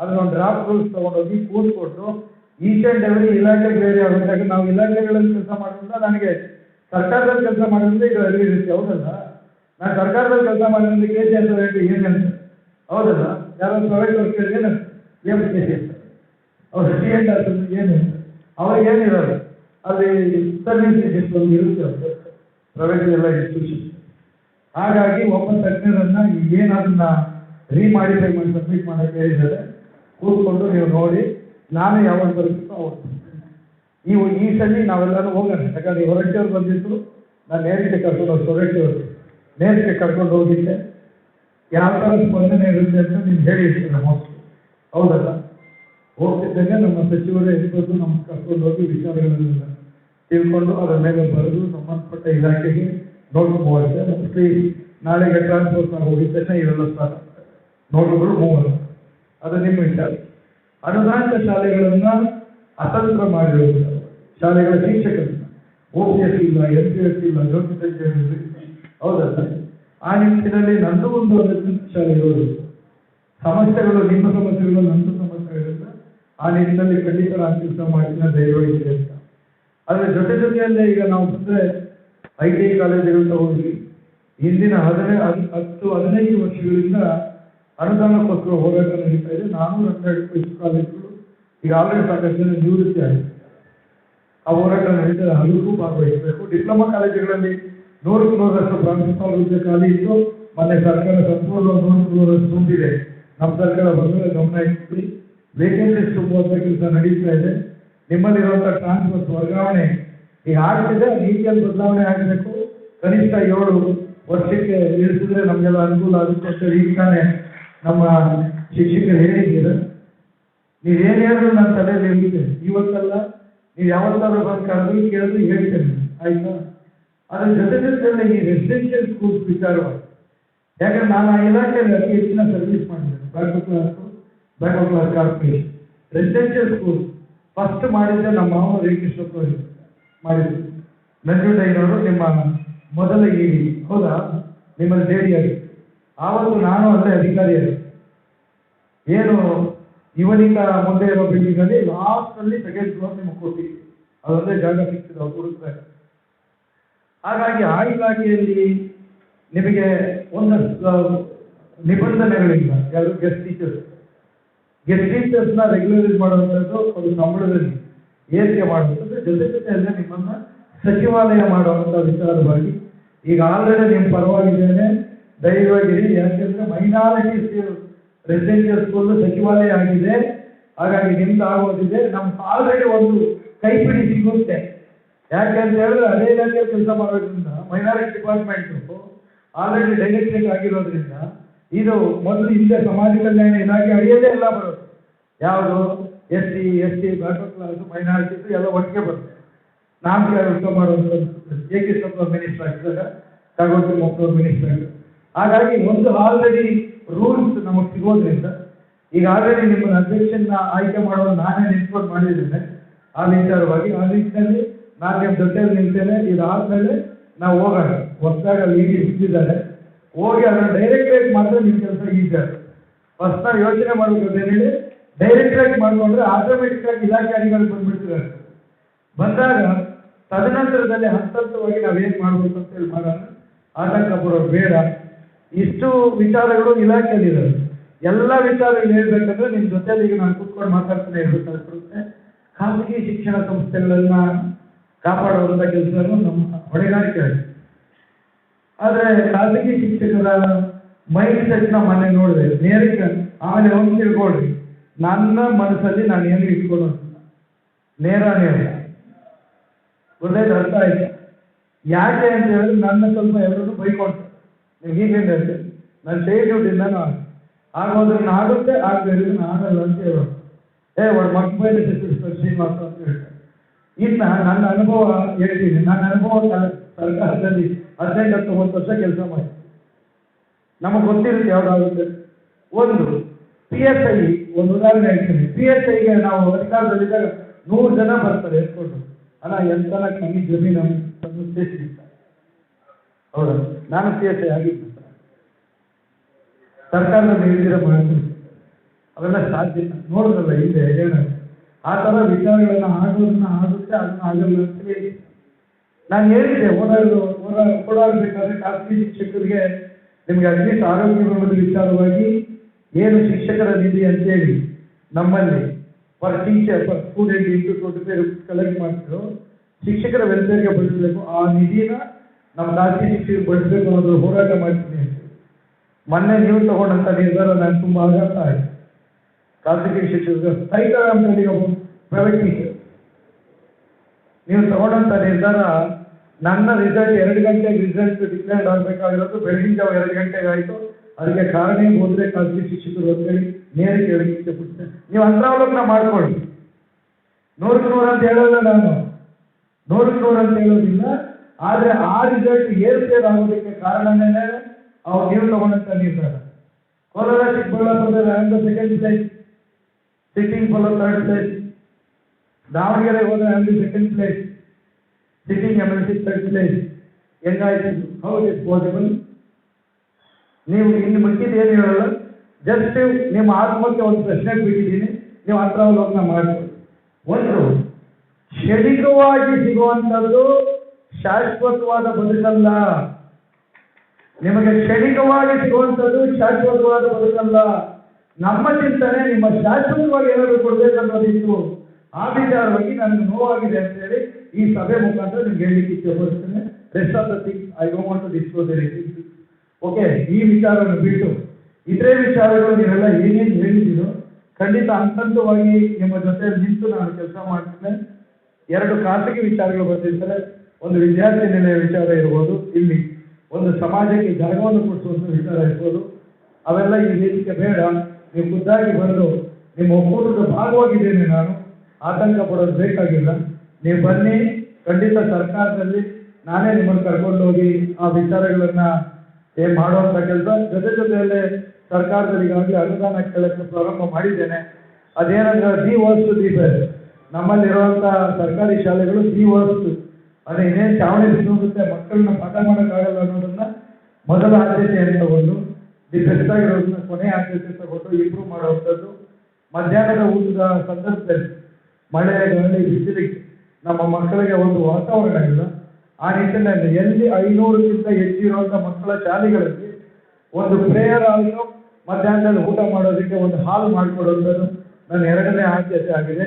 ಅದನ್ನೊಂದು ಡ್ರಾಫ್ಟ್ ರೂಲ್ಸ್ ತೊಗೊಂಡೋಗಿ ಕೂತ್ಕೊಟ್ಟು ಈಚ್ ಆ್ಯಂಡ್ ಎವ್ರಿ ಇಲಾಖೆ ಬೇರೆ ಆಗೋದಾಗ ನಾವು ಇಲಾಖೆಗಳಲ್ಲಿ ಕೆಲಸ ಮಾಡೋದ್ರಿಂದ ನನಗೆ ಸರ್ಕಾರದಲ್ಲಿ ಕೆಲಸ ಮಾಡೋದ್ರಿಂದ ಈಗ ಅರಿವಿರುತ್ತೆ ಹೌದಲ್ಲ ನಾನು ಸರ್ಕಾರದಲ್ಲಿ ಕೆಲಸ ಮಾಡೋದ್ರಿಂದ ಕೆ ಜಿ ಎಸ್ ರೇಟ್ ಏನಂತ ಹೌದಲ್ಲ ಯಾರೋ ಪ್ರೈವೇಟ್ ವರ್ಕರ್ಗೆ ಏನು? ಏನು ಕೆ ಜಿ ಎಸ್ ಅವ್ರು ಏನು ಅವ್ರಿಗೆ ಏನಿರಲ್ಲ ಅಲ್ಲಿ ಸರ್ವಿಸ್ ಇರುತ್ತೆ ಅವ್ರಿಗೆ ಪ್ರೈವೇಟ್ ಎಲ್ಲ ಇನ್ಸ್ಟಿಟ್ಯೂಷನ್ ಹಾಗಾಗಿ ಒಬ್ಬ ತಜ್ಞರನ್ನ ಏನು ಅದನ್ನ ರೀಮಾಡಿಫೈ ಮಾಡಿ ಸಬ್ಮಿಟ್ ಮಾಡಕ್ಕೆ ಹೇಳಿದ್ದಾರೆ. ಕೂತ್ಕೊಂಡು ನೀವು ನೋಡಿ ನಾನು ಯಾವಾಗ ಬರುತ್ತೋ ಅವಾಗ. ನೀವು ಈ ಸಲ ನಾವೆಲ್ಲರೂ ಹೋಗೋಣ. ಯಾಕಂದ್ರೆ ಹೊರಟಿಯವ್ರು ಬಂದಿದ್ದರು ನಾನು ನೇರಕ್ಕೆ ಕರ್ಕೊಂಡು ಹೋಗಿ ಹೊರಟ್ಟಿಯವರು ನೇರಕ್ಕೆ ಕರ್ಕೊಂಡು ಹೋಗಿದ್ದೆ. ಯಾವ ಥರ ಸ್ಪಂದನೆ ಇರುತ್ತೆ ಅಂತ ನಿಮ್ಗೆ ಹೇಳಿರ್ತೀನಿ ಮೋಸ್ಟ್ಲಿ ಹೌದಲ್ಲ? ಹೋಗ್ತಿದ್ದಂಗೆ ನಮ್ಮ ಸಚಿವರು ಇರ್ಬೋದು ನಮ್ಮ ಕರ್ಕೊಂಡು ಹೋಗಿ ವಿಚಾರಗಳನ್ನೆಲ್ಲ ತಿಳ್ಕೊಂಡು ಅದರ ಮೇಲೆ ಬರೆದು ಸಂಬಂಧಪಟ್ಟ ಇಲಾಖೆಗೆ ನೋಟ್ ಮೂವತ್ತೆ ಮೋಸ್ಟ್ಲಿ ನಾಳೆಗೆ ಟ್ರಾನ್ಸ್ಪೋರ್ಟ್ ಹೋಗಿದ ಇವೆಲ್ಲ ಸ್ಟಾರ್ಟ್ ನೋಟ್ಗಳು ನೋಟುಗಳು ಮೂವರು ಅದು ನಿಮ್ಮ ವಿಚಾರ. ಅನುದಾನಿತ ಶಾಲೆಗಳನ್ನ ಅತಂತ್ರ ಮಾಡಿರುವುದು ಶಾಲೆಗಳ ಶಿಕ್ಷಕರನ್ನ, ಓ ಪಿ ಎಸ್ ಇಲ್ಲ, ಎನ್ ಪಿ ಎಸ್ ಇಲ್ಲ ಸಂಜೆ ಹೌದಲ್ಲ ಆ ನಿಟ್ಟಿನಲ್ಲಿ ನಂದು ಒಂದು ಅನುದಾನಿತ ಶಾಲೆಗಳು ಸಮಸ್ಯೆಗಳು, ನಿಮ್ಮ ಸಮಸ್ಯೆಗಳು, ನಂದು ಸಮಸ್ಯೆಗಳಿಂದ ಆ ನಿಟ್ಟಿನಲ್ಲಿ ಖಂಡಿತ ನಾನು ಮಾಡಿದ ಧೈರ್ಯವಾಗಿದೆ ಅಂತ. ಆದ್ರೆ ಜೊತೆ ಜೊತೆಯಲ್ಲೇ ಈಗ ನಾವು ಬಂದ್ರೆ ಐ ಟಿ ಐ ಕಾಲೇಜುಗಳು ತಗೊಂಡ್ವಿ ಹಿಂದಿನ ಹದಿನೈದು ಹತ್ತು, ಹದಿನೈದು ವರ್ಷಗಳಿಂದ ಅನುದಾನಕ್ಕೋಸ್ಕರ ಹೋರಾಟ ನಡೀತಾ ಇದೆ. ನಾನು ಹನ್ನೆರಡು ವಯಸ್ಸು ಕಾಲೇಜುಗಳು ಈಗ ಆಲ್ರೆಡಿ ಸಾಕಷ್ಟು ಜನ ನಿವೃತ್ತಿ ಆಗಿದೆ. ಆ ಹೋರಾಟ ನಡೀತದೆ ಅದಕ್ಕೂ ಭಾಗವಹಿಸಬೇಕು. ಡಿಪ್ಲೊಮಾ ಕಾಲೇಜುಗಳಲ್ಲಿ ನೂರಕ್ಕೆ ನೂರರಷ್ಟು ಪ್ರಾಂಶುಪಾಲ ಹುದ್ದೆ ಖಾಲಿ ಇದ್ದು, ಮೊನ್ನೆ ಸರ್ಕಾರ ಸಂಪೂರ್ಣ ನೂರಕ್ಕೆ ನೂರಷ್ಟು ತುಂಬಿದೆ. ನಮ್ಮ ಸರ್ಕಾರ ಬಂದರೆ ಗಮನ ಇಟ್ಟು ವೇಕೆನ್ಸಿ ತುಂಬುವಂಥ ಕೆಲಸ ನಡೀತಾ ಇದೆ. ನಿಮ್ಮಲ್ಲಿರುವಂಥ ಟ್ರಾನ್ಸ್ಫರ್ಸ್ ವರ್ಗಾವಣೆ ಈಗ ಆಗ್ತಿದೆ. ನೀತಿಯಲ್ಲಿ ಬದಲಾವಣೆ ಆಗಬೇಕು. ಕನಿಷ್ಠ ಏಳು ವರ್ಷಕ್ಕೆ ಇಳಿಸಿದ್ರೆ ನಮಗೆಲ್ಲ ಅನುಕೂಲ ಆಗುತ್ತೆ ಈಗ ತಾನೇ ನಮ್ಮ ಶಿಕ್ಷಕರು ಹೇಳಿದ್ದೀರ? ಏನು ಹೇಳಿದ್ರು ನನ್ನ ತಲೆಯಲ್ಲಿ ಇರುತ್ತೆ ಇವತ್ತಲ್ಲ ನೀವು ಯಾವತ್ತಾದ್ರೂ ಬಂದು ಕರೆದು ಕೇಳಿದ್ರು ಹೇಳ್ತೇನೆ ಆಯ್ತಾ? ಅದ್ರ ಜೊತೆ ಈ ರೆಸಿಡೆನ್ಷಿಯಲ್ ಸ್ಕೂಲ್ಸ್ ವಿಚಾರವಾಗಿ, ಯಾಕಂದ್ರೆ ನಾನು ಆ ಇಲಾಖೆಯಲ್ಲಿ ಅತಿ ಹೆಚ್ಚಿನ ಸರ್ವಿಸ್ ಮಾಡಿದ್ದೇನೆ back class back class corporation residential school first ಮಾಡಿದ್ದೆ ನಮ್ಮ ಮಾವ ರೇಕೃಷ್ಣಪ್ಪ ಮಾಡಿದ್ರು. ನಂಜುಂಡಯ್ಯನವರು ನಿಮ್ಮ ಮೊದಲ ಈ ಹೌದಾ? ನಿಮ್ಮಲ್ಲಿ ಜೇಡಿಯಾಗಿ ಆವತ್ತು ನಾನು ಅಲ್ಲೇ ಅಧಿಕಾರಿಯಾಗಿ. ಏನು ಇವನಿಂದ ಮುಂದೆ ಇರೋ ಬಿಲ್ಡಿಂಗ್ ಅಲ್ಲಿ ಲಾಸ್ಟ್ ಅಲ್ಲಿ ಸೆಕೆಂಡ್ ಫ್ಲೋರ್ ನಿಮಗೆ ಕೊಟ್ಟಿದ್ವಿ ಅದೊಂದೇ ಜಾಗ ಸಿಗ್ತದೆ ಅವ್ರು ಹುಡುಕ್ತಾರೆ ಹಾಗಾಗಿ ಆ ಇಲಾಖೆಯಲ್ಲಿ ನಿಮಗೆ ಒಂದಷ್ಟು ನಿಬಂಧನೆಗಳಿಲ್ಲ. ಯಾರು ಗೆಸ್ಟ್ ಟೀಚರ್ಸ್ ಗೆಸ್ಟ್ ಟೀಚರ್ಸ್ನ ರೆಗ್ಯುಲರೈಸ್ ಮಾಡುವಂಥದ್ದು ಅದು ಸಂಬಳದಲ್ಲಿ ಏರಿಕೆ ಮಾಡುವಂಥದ್ದು. ಜೊತೆ ಜೊತೆಯಲ್ಲೇ ನಿಮ್ಮನ್ನ ಸಚಿವಾಲಯ ಮಾಡುವಂಥ ವಿಚಾರವಾಗಿ ಈಗ ಆಲ್ರೆಡಿ ನಿಮ್ಮ ಪರವಾಗಿದ್ದೇನೆ. ಧೈರ್ಯವಾಗಿರಿ ಯಾಕೆಂದ್ರೆ ಮೈನಾರಿಟೀಸ್ ರೆಸಿಡೆನ್ಷಿಯಲ್ ಸ್ಕೂಲ್ ಸಚಿವಾಲಯ ಆಗಿದೆ. ಹಾಗಾಗಿ ನಿಮ್ದು ಆಗೋದಿದೆ ನಮ್ ಆಲ್ರೆಡಿ ಒಂದು ಕೈಪಿಡಿ ಸಿಗುತ್ತೆ. ಯಾಕೆ ಅಂತ ಹೇಳಿದ್ರೆ, ಅದೇ ಇಲಾಖೆ ಕೆಲಸ ಮಾಡೋದ್ರಿಂದ, ಮೈನಾರಿಟಿ ಡಿಪಾರ್ಟ್ಮೆಂಟ್ ಆಲ್ರೆಡಿ ಡೈರೆಕ್ಟರೇಟ್ ಆಗಿರೋದ್ರಿಂದ, ಇದು ಮೊದಲು ಹಿಂದೆ ಸಮಾಜ ಕಲ್ಯಾಣ ಇಲಾಖೆ ಅಡಿಯಲ್ಲೇ ಎಲ್ಲ ಬರೋದು ಯಾವುದು? S C, S T backward class minority ಎಲ್ಲ ಒಟ್ಟಿಗೆ ಬರುತ್ತೆ. ನಾನು ಕೆಲಸ ಮಾಡೋದು ಎ ಕೆ ಮಿನಿಸ್ಟರ್ ಆಗಿದ್ದಾಗ ಮೊಕ್ಕಳೂರು ಮಿನಿಸ್ಟರ್ ಆಗಿದ್ದಾಗ ಹಾಗಾಗಿ ಒಂದು ಆಲ್ರೆಡಿ ರೂಲ್ಸ್ ನಮಗೆ ಸಿಗೋದ್ರಿಂದ, ಈಗ ಆಲ್ರೆಡಿ ನಿಮ್ಮ ಅಧ್ಯಕ್ಷನ ಆಯ್ಕೆ ಮಾಡುವ ನಾನೇ ನಿಂತ್ಕೊಂಡು ಮಾಡಿದ್ದೇನೆ. ಆ ವಿಚಾರವಾಗಿ ಆ ನಿಟ್ಟಿನಲ್ಲಿ ನಾನು ನಿಮ್ಮ ಜೊತೆಯಲ್ಲಿ ನಿಲ್ತೇನೆ ನಾವು ಹೋಗೋಣ. ಹೊಸದಾಗ ಅಲ್ಲಿ ಇಟ್ಟಿದ್ದಾರೆ ಹೋಗಿ ಅದನ್ನ ಆಗಿ ಮಾಡಿದ್ರೆ ನಿಮ್ಮ ಕೆಲಸ ಈಸಿ ಫಸ್ಟ್ ನಾವು ಯೋಚನೆ ಮಾಡಬೇಕು ಹೇಳಿ ಆಗಿ ಮಾಡ್ಕೊಂಡ್ರೆ ಆಟೋಮೆಟಿಕ್ ಆಗಿ ಇಲಾಖೆ ಅಧಿಕಾರಿ ಬಂದ್ಬಿಡ್ತಿದ್ದಾರೆ. ಬಂದಾಗ ತದನಂತರದಲ್ಲಿ ಹಂತ ಹಂತವಾಗಿ ನಾವೇನ್ ಮಾಡಬೇಕು ಅಂತ ಹೇಳಿ ಮಾಡೋಣ. ಆತಂಕ ಬರೋದು ಬೇಡ. ಇಷ್ಟು ವಿಚಾರಗಳು ಇಲಾಖೆಯಲ್ಲಿದ್ದಾವೆ ಎಲ್ಲ ವಿಚಾರಗಳು ಹೇಳ್ಬೇಕಂದ್ರೆ ನಿಮ್ಮ ಜೊತೆಲಿ ಈಗ ನಾನು ಕೂತ್ಕೊಂಡು ಮಾತಾಡ್ತಾನೆ ಇರ್ಬೇಕಾಗ್ಬಿಡುತ್ತೆ ಖಾಸಗಿ ಶಿಕ್ಷಣ ಸಂಸ್ಥೆಗಳನ್ನ ಕಾಪಾಡುವಂತ ಕೆಲಸನೂ ನಮ್ಮ ಹೊಣೆಗಾರಿಕೆ ಆಗಿದೆ. ಆದ್ರೆ ಖಾಸಗಿ ಶಿಕ್ಷಕರ ಮೈಂಡ್ ಸೆಟ್ನ ಮನೆ ನೋಡಿದೆ. ನೇರಕ್ಕೆ ಆಮೇಲೆ ಒಂದು ತಿಳ್ಕೊಳ್ರಿ. ನನ್ನ ಮನಸ್ಸಲ್ಲಿ ನಾನು ಏನು ಇಟ್ಕೊಳ್ಳೋದಿಲ್ಲ ನೇರ ನೇರ. ಗೊತ್ತಾಯ್ತು? ಅರ್ಥ ಆಯ್ತು? ಯಾಕೆ ಅಂತ ಹೇಳಿದ್ರೆ ನನ್ನ ಸ್ವಲ್ಪ ಎಲ್ಲರೂ ಬೈಕೊಳ್ತಾರೆ. ನೀವು ಹೀಗೆ ಹೇಳ್ತೀನಿ ನನ್ನ ಡೇ ಡ್ಯೂಟಿಯಿಂದ ನಾನು. ಆಗೋದ್ರೆ ಆಗುತ್ತೆ ಆಗದೆ ಆಗಲ್ಲ ಅಂತ ಹೇಳೋದು ಏ ಒಟ್ಟು ಮಕ್ಕಳು ಶ್ರೀನಿವಾಸ ಅಂತ ಹೇಳ್ತಾರೆ ಇನ್ನ ನನ್ನ ಅನುಭವ ಹೇಳ್ತೀನಿ. ನನ್ನ ಅನುಭವ ಸರ್ಕಾರದಲ್ಲಿ ಹದಿನೈದು, ಹತ್ತೊಂಬತ್ತು ವರ್ಷ ಕೆಲಸ ಮಾಡಿ. ನಮಗೆ ಗೊತ್ತಿರುತ್ತೆ ಯಾವ್ದಾಗುತ್ತೆ. ಒಂದು ಪಿ ಎಸ್ ಐ ಒಂದು ಉದಾಹರಣೆ ಹೇಳ್ತೀನಿ. ಪಿ ಎಸ್ ಐಗೆ ನಾವು ಅಧಿಕಾರದಲ್ಲಿದ್ದಾಗ ನೂರು ಜನ ಬರ್ತಾರೆ, ಎತ್ಕೊಂಡು. ಅಣ್ಣ ಎಂತ ಕಮ್ಮಿ ಜಮೀನು ಸೇರಿಸಿರ್ತಾರೆ ಹೌದಾ? ನಾನು ಪಿ ಎಸ್ ಐ ಆಗಿದ್ದು. ಸರ್ಕಾರದಲ್ಲಿ ಹೇಳಿದಿರ ಮಾಡ್ತೀನಿ ಅವೆಲ್ಲ ಸಾಧ್ಯ ಇಲ್ಲ. ನೋಡಿದ್ರಲ್ಲ ಹಿಂದೆ ಹೇಳ ಆ ಥರ ವಿಚಾರಗಳನ್ನ ಆಗೋದನ್ನ ಆಗುತ್ತೆ ಅದನ್ನ ಆಗಲ್ಲ ಅಂತ ಹೇಳಿ. ನಾನು ಹೇಳಿದ್ದೆ ಓಡಾಡೋ ಓಡಾ ಓಡಾಡಬೇಕಾದ್ರೆ ಖಾಸಗಿ ಶಿಕ್ಷಕರಿಗೆ ನಿಮಗೆ ಅಟ್ಲೀಸ್ಟ್ ಆರೋಗ್ಯ ವಿಮದ ವಿಚಾರವಾಗಿ ಏನು ಶಿಕ್ಷಕರ ನಿಧಿ ಅಂತೇಳಿ ನಮ್ಮಲ್ಲಿ per teacher, per student into twenty collect ಮಾಡ್ತಿದ್ರು. ಶಿಕ್ಷಕರ ವೆಲ್ಫೇರ್ಗೆ ಬಳಸಬೇಕು ಆ ನಿಧಿನ ನಮ್ಮ ಖಾಸಗಿ ಶಿಕ್ಷಕರಿಗೆ ಬಳಸಬೇಕು ಅನ್ನೋದು ಹೋರಾಟ ಮಾಡ್ತೀನಿ ಮೊನ್ನೆ ನೀವು ತಗೊಂಡಂತ ನಿರ್ಧಾರ ನಾನು ತುಂಬಾ ಆಘಾತ ಆಯ್ತು. ಖಾಸಗಿ ಶಿಕ್ಷಕರು ಸೈತ ಅಂತೇಳಿ ಒಬ್ಬ ಪ್ರೈವೇಟ್ ನೀವು ತಗೊಂಡಂತ ನಿರ್ಧಾರ ನನ್ನ ರಿಸಲ್ಟ್ ಎರಡು ಗಂಟೆಗೆ ರಿಸಲ್ಟ್ ಡಿಕ್ಲೇರ್ ಆಗಬೇಕಾಗಿರೋದು, ಬೆಳಗಿನ ಜಾವ ಎರಡು ಗಂಟೆಗೆ ಆಯಿತು. ಅದಕ್ಕೆ ಕಾರಣ ಹೋದ್ರೆ ಖಾಸಗಿ ಶಿಕ್ಷಕರು ಅಂತೇಳಿ ನೇರ ಕೇಳಲಿಕ್ಕೆ ಇಷ್ಟಪಡ್ತೇನೆ ನೀವು ಅಂತರಾವಲೋಕನ ಮಾಡ್ಕೊಳ್ಳಿ. ನೂರಕ್ಕೆ ನೂರು ಅಂತ ಹೇಳಲ್ಲ ನಾನು. ನೂರಕ್ಕೆ ನೂರು ಅಂತ ಹೇಳೋದಿಲ್ಲ. ಆದರೆ ಆ ರಿಸಲ್ಟ್ ಏರುಪೇರು ಆಗೋದಕ್ಕೆ ಕಾರಣನೇ ಅವ್ರು ನೀವು ತಗೊಂಡಂತ ನಿರ್ಧಾರ ಕೋಲಾರ ಚಿಕ್ಕಬಳ್ಳಾಪುರದಲ್ಲಿ the second place sitting for third place Davanagere ಹೋದ್ರೆ second place sitting M L C third place ಹೆಂಗಾಯ್ತು? How it possible ನೀವು ಇನ್ನು ಮಿಕ್ಕಿದ ಏನು ಹೇಳಲ್ಲ ಜಸ್ಟ್ ನಿಮ್ಮ ಆತ್ಮಕ್ಕೆ ಒಂದು ಪ್ರಶ್ನೆ ಬಿಟ್ಟಿದ್ದೀನಿ, ನೀವು ಹತ್ರ ಮಾಡಿ ಒಂದು ಶರೀರವಾಗಿ ಸಿಗುವಂಥದ್ದು ಶಾಶ್ವತವಾದ ಬದುಕಲ್ಲ. ನಿಮಗೆ ಕ್ಷಣಿಕವಾಗಿ ಸಿಗುವಂಥದ್ದು ಶಾಶ್ವತವಾದ ಬದುಕಲ್ಲ. ನಮ್ಮ ಚಿಂತನೆ ನಿಮ್ಮ ಶಾಶ್ವತವಾಗಿ ಏನಾದರೂ ಕೊಡಬೇಕನ್ನೋದಿತ್ತು. ಆ ವಿಚಾರವಾಗಿ ನನಗೆ ನೋವಾಗಿದೆ ಅಂತ ಹೇಳಿ ಈ ಸಭೆ ಮುಖಾಂತರ ನಿಮ್ಗೆ ಹೇಳಲಿಕ್ಕೆ ಇಷ್ಟಪಡ್ತೇನೆ. Rest of the things I don't to disclose okay ಈ ವಿಚಾರವನ್ನು ಬಿಟ್ಟು ಇತರೆ ವಿಚಾರಗಳು ನೀವೆಲ್ಲ ಏನೇನು ಹೇಳಿದ್ದೀರೋ ಖಂಡಿತ ಹಂತವಾಗಿ ನಿಮ್ಮ ಜೊತೆ ನಿಂತು ನಾನು ಕೆಲಸ ಮಾಡ್ತೇನೆ. ಎರಡು ಖಾಸಗಿ ವಿಚಾರಗಳು ಬರ್ತಿರ್ತಾರೆ ಒಂದು ವಿದ್ಯಾರ್ಥಿ ನಿಲಯ ವಿಚಾರ ಇರ್ಬೋದು, ಇಲ್ಲಿ ಒಂದು ಸಮಾಜಕ್ಕೆ ಜಾಗವನ್ನು ಕೊಡಿಸುವಂಥ ವಿಚಾರ ಇರ್ಬೋದು, ಅವೆಲ್ಲ ಈ ವೇದಿಕೆ ಬೇಡ. ನೀವು ಖುದ್ದಾಗಿ ಬಂದು ನಿಮ್ಮ ಒಕ್ಕೂಟದ ಭಾಗವಾಗಿದ್ದೇನೆ ನಾನು. ಆತಂಕ ಪಡೋದು ಬೇಕಾಗಿಲ್ಲ. ನೀವು ಬನ್ನಿ, ಖಂಡಿತ ಸರ್ಕಾರದಲ್ಲಿ ನಾನೇ ನಿಮ್ಮನ್ನು ಕರ್ಕೊಂಡು ಹೋಗಿ ಆ ವಿಚಾರಗಳನ್ನ ಏನ್ ಮಾಡುವಂಥ ಕೆಲಸ. ಜೊತೆ ಜೊತೆಯಲ್ಲೇ ಸರ್ಕಾರದಲ್ಲಿ ಈಗಾಗಲೇ ಅನುದಾನ ಕೇಳಕ್ಕೆ ಪ್ರಾರಂಭ ಮಾಡಿದ್ದೇನೆ. ಅದೇನಂದ್ರೆ ದಿ ವಸ್ತು ದಿ ಬೆಸ್ಟ್ ನಮ್ಮಲ್ಲಿರುವಂತ ಸರ್ಕಾರಿ ಶಾಲೆಗಳು ದಿ ವಸ್ತು. ಅದೇ ಇದೇ ಚಾವಣಿ ಬಿದ್ದೋಗುತ್ತೆ ಮಕ್ಕಳನ್ನ ಪಾಠ ಮಾಡೋಕ್ಕಾಗಲ್ಲ ಅನ್ನೋದನ್ನ ಮೊದಲ ಆದ್ಯತೆಯನ್ನು ತಗೊಂಡು ದಿ ಬೆಸ್ಟ್ ಆಗಿರೋದನ್ನ ಕೊನೆ ಆದ್ಯತೆ ತಗೊಂಡು ಇಂಪ್ರೂವ್ ಮಾಡುವಂಥದ್ದು ಮಧ್ಯಾಹ್ನದ ಊಟದ ಸಂದರ್ಭದಲ್ಲಿ ಮಳೆ, ಗಾಳಿ ಬಿಸಿಲಿಗೆ ನಮ್ಮ ಮಕ್ಕಳಿಗೆ ಒಂದು ವಾತಾವರಣ ಇಲ್ಲ. ಆ ನಿಟ್ಟಿನಲ್ಲಿ ಎಲ್ಲಿ ಐನೂರಕ್ಕಿಂತ ಹೆಚ್ಚಿರುವಂಥ ಮಕ್ಕಳ ಶಾಲೆಗಳಲ್ಲಿ ಒಂದು ಪ್ರೇಯರ್ ಆಗಲು ಮಧ್ಯಾಹ್ನದಲ್ಲಿ ಊಟ ಮಾಡೋದಕ್ಕೆ ಒಂದು ಹಾಲ್ ಮಾಡಿಕೊಡುವಂಥದ್ದು ನನ್ನ ಎರಡನೇ ಆದ್ಯತೆ ಆಗಿದೆ.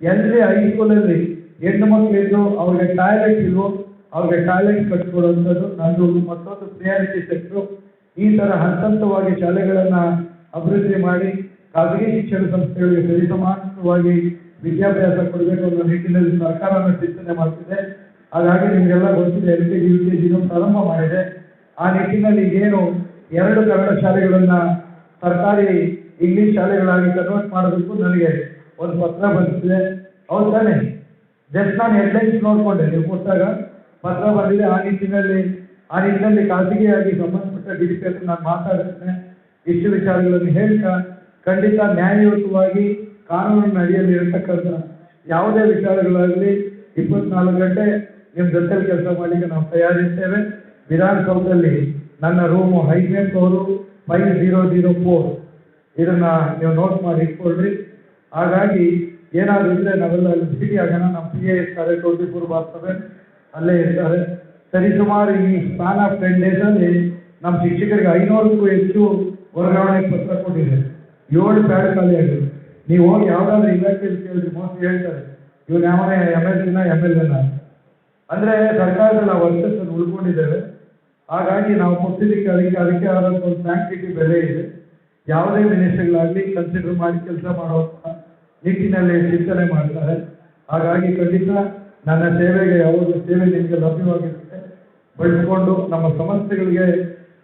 ಎಲ್ಲಿ ಹೈಸ್ಕೂಲಲ್ಲಿ ಹೆಣ್ಣು ಮಕ್ಕಳಿದ್ರು ಅವ್ರಿಗೆ ಟಾಯ್ಲೆಟ್ ಇಲ್ವೋ, ಅವ್ರಿಗೆ ಟಾಯ್ಲೆಟ್ ಕಟ್ಕೊಡುವಂಥದ್ದು ನಂದು ಮತ್ತೊಂದು ಪ್ರಿಯಾರಿಟಿ ಸೆಕ್ಟ್ರು ಈ ಥರ ಹಂತ ಹಂತವಾಗಿ ಶಾಲೆಗಳನ್ನ ಅಭಿವೃದ್ಧಿ ಮಾಡಿ ಖಾಸಗಿ ಶಿಕ್ಷಣ ಸಂಸ್ಥೆಗಳಿಗೆ ಸರಿಸಮಾನವಾಗಿ ವಿದ್ಯಾಭ್ಯಾಸ ಕೊಡಬೇಕು ಅನ್ನೋ ನಿಟ್ಟಿನಲ್ಲಿ ಸರ್ಕಾರವನ್ನು ಚಿಂತನೆ ಮಾಡ್ತಿದೆ. ಹಾಗಾಗಿ ನಿಮಗೆಲ್ಲ ಗೊತ್ತಿದೆ, L K G, U K ಜಿನೂ ಪ್ರಾರಂಭ ಮಾಡಿದೆ. ಆ ನಿಟ್ಟಿನಲ್ಲಿ ಏನು ಎರಡು ಕನ್ನಡ ಶಾಲೆಗಳನ್ನ ಸರ್ಕಾರಿ ಇಂಗ್ಲಿಷ್ ಶಾಲೆಗಳಾಗಿ ಕನ್ವರ್ಟ್ ಮಾಡೋದಕ್ಕೂ ನನಗೆ ಒಂದು ಪತ್ರ ಬಂದಿದೆ. ಹೌದು ತಾನೆ? ಜಸ್ಟ್ ನಾನು ಹೆಡ್ಲೈನ್ಸ್ ನೋಡಿಕೊಂಡೆ, ನೀವು ಕೊಟ್ಟಾಗ ಪತ್ರ ಬಂದಿದೆ, ಆ ನಿಟ್ಟಿನಲ್ಲಿ ಆ ನಿಟ್ಟಿನಲ್ಲಿ ಖಾಸಗಿಯಾಗಿ ಸಂಬಂಧಪಟ್ಟ ಡಿ ಡಿ ಪಿ ನಾನು ಮಾತಾಡ್ತೇನೆ. ಇಷ್ಟು ವಿಚಾರಗಳನ್ನು ಹೇಳ್ತಾ ಖಂಡಿತ ನ್ಯಾಯಯುತವಾಗಿ ಕಾನೂನಿನ ಅಡಿಯಲ್ಲಿ ಇರತಕ್ಕಂಥ ಯಾವುದೇ ವಿಚಾರಗಳಾಗಲಿ, ಇಪ್ಪತ್ನಾಲ್ಕು ಗಂಟೆ ನಿಮ್ಮ ಜೊತೆಲಿ ಕೆಲಸ ಮಾಡಲಿಕ್ಕೆ ನಾವು ತಯಾರಿರ್ತೇವೆ. ವಿಧಾನಸೌಧದಲ್ಲಿ ನನ್ನ ರೂಮು ಹೈವೇಪ್ ಅವರು ಫೈವ್ ಜೀರೋ ಜೀರೋ ಫೋರ್ ಇದನ್ನು ನೀವು ನೋಟ್ ಮಾಡಿ ಇಟ್ಕೊಳ್ರಿ. ಹಾಗಾಗಿ ಏನಾದರೂ ಇದ್ರೆ ನಾವೆಲ್ಲ ಅಲ್ಲಿ ಭೇಟಿ ಆಗೋಣ. ನಮ್ಮ ಪಿ ಎ ಇರ್ತಾರೆ ಟ್ವೆಂಟಿ ಫೋರ್ ಬಾರ್ ಅಲ್ಲೇ ಇರ್ತಾರೆ. ಸರಿಸುಮಾರು ಈ ಸ್ಪ್ಯಾನ್ ಆಫ್ ಟೆನ್ ಡೇಸಲ್ಲಿ ನಮ್ಮ ಶಿಕ್ಷಕರಿಗೆ ಐನೂರಕ್ಕೂ ಹೆಚ್ಚು ವರ್ಗಾವಣೆ ಪತ್ರ ಕೊಟ್ಟಿದೆ ಏಳು ಪ್ಯಾಡ್ ಖಾಲಿ ಆಗಿದೆ ನೀವು ಹೋಗಿ ಯಾವುದಾದ್ರೂ ಇಲಾಖೆಯಲ್ಲಿ ಕೇಳಿದ್ರೆ ಮೋಸ್ಟ್ಲಿ ಹೇಳ್ತಾರೆ. ಇವ್ರು ಯಾವನೇ ಎಂ ಎಲ್ ಸಿನ ಎಂ ಎಲ್ ಎನ ಅಂದರೆ ಸರ್ಕಾರದಲ್ಲಿ ನಾವು ವರ್ಚಸ್ಸನ್ನು ಉಳ್ಕೊಂಡಿದ್ದೇವೆ. ಹಾಗಾಗಿ ನಾವು ಕೊಟ್ಟಿದ್ದಕ್ಕೆ ಅದಕ್ಕೆ ಅದಕ್ಕೆ ಆದಂಥ ಒಂದು ಸ್ಯಾಂಕ್ಟಿಟಿ ಬೆಲೆ ಇದೆ. ಯಾವುದೇ ಮಿನಿಸ್ಟ್ರಿಗಳಾಗಲಿ ಕನ್ಸಿಡರ್ ಮಾಡಿ ಕೆಲಸ ಮಾಡುವಂಥ ನಿಟ್ಟಿನಲ್ಲಿ ಚಿಂತನೆ ಮಾಡ್ತಾರೆ. ಹಾಗಾಗಿ ಖಂಡಿತ ನನ್ನ ಸೇವೆಗೆ ಯಾವುದು ಸೇವೆ ನಿಮಗೆ ಲಭ್ಯವಾಗಿರುತ್ತೆ. ಬಳಸಿಕೊಂಡು ನಮ್ಮ ಸಮಸ್ಯೆಗಳಿಗೆ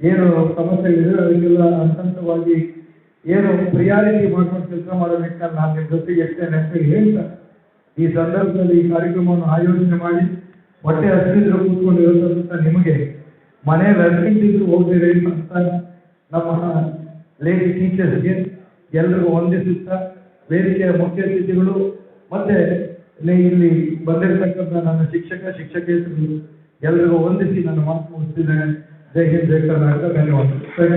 ಏನು ಸಮಸ್ಯೆಗಳಿದೆ ಅದಕ್ಕೆಲ್ಲ ಹಂತ ಹಂತವಾಗಿ ಏನು ಪ್ರಿಯಾರಿಟಿ ಮಾಡ್ಕೊಂಡು ಕೆಲಸ ಮಾಡೋ ನಿಟ್ಟಿನಲ್ಲಿ ನಾನು ನಿಮ್ಮ ಜೊತೆಗೆ ಇರ್ತೇನೆ ಅಂತ ಹೇಳ್ತಾ ಈ ಸಂದರ್ಭದಲ್ಲಿ ಈ ಕಾರ್ಯಕ್ರಮವನ್ನು ಆಯೋಜನೆ ಮಾಡಿ ಹೊಟ್ಟೆ ಹಸಿರಿದ್ರು ಇರೋದಂತ ನಿಮಗೆ ಮನೆ ರನ್ನಿಂಗ್ ಹೋಗ್ತೀರಿ ಅಂತ ನಮ್ಮ ಲೇಡಿ ಟೀಚರ್ಸ್ಗೆ ಎಲ್ರಿಗೂ ವಂದಿಸುತ್ತಾ ವೇದಿಕೆಯ ಮುಖ್ಯ ಅತಿಥಿಗಳು, ಮತ್ತೆ ಇಲ್ಲಿ ಬಂದಿರತಕ್ಕಂಥ ನನ್ನ ಶಿಕ್ಷಕ ಶಿಕ್ಷಕೇತರು ಎಲ್ರಿಗೂ ವಂದಿಸಿ ನನ್ನ ಮಾತು ಮುಗಿಸ್ತಿದ್ದೇನೆ ಜೈ ಹಿಂದ್, ಜೈ ಕರ್ನಾಟಕ ಧನ್ಯವಾದ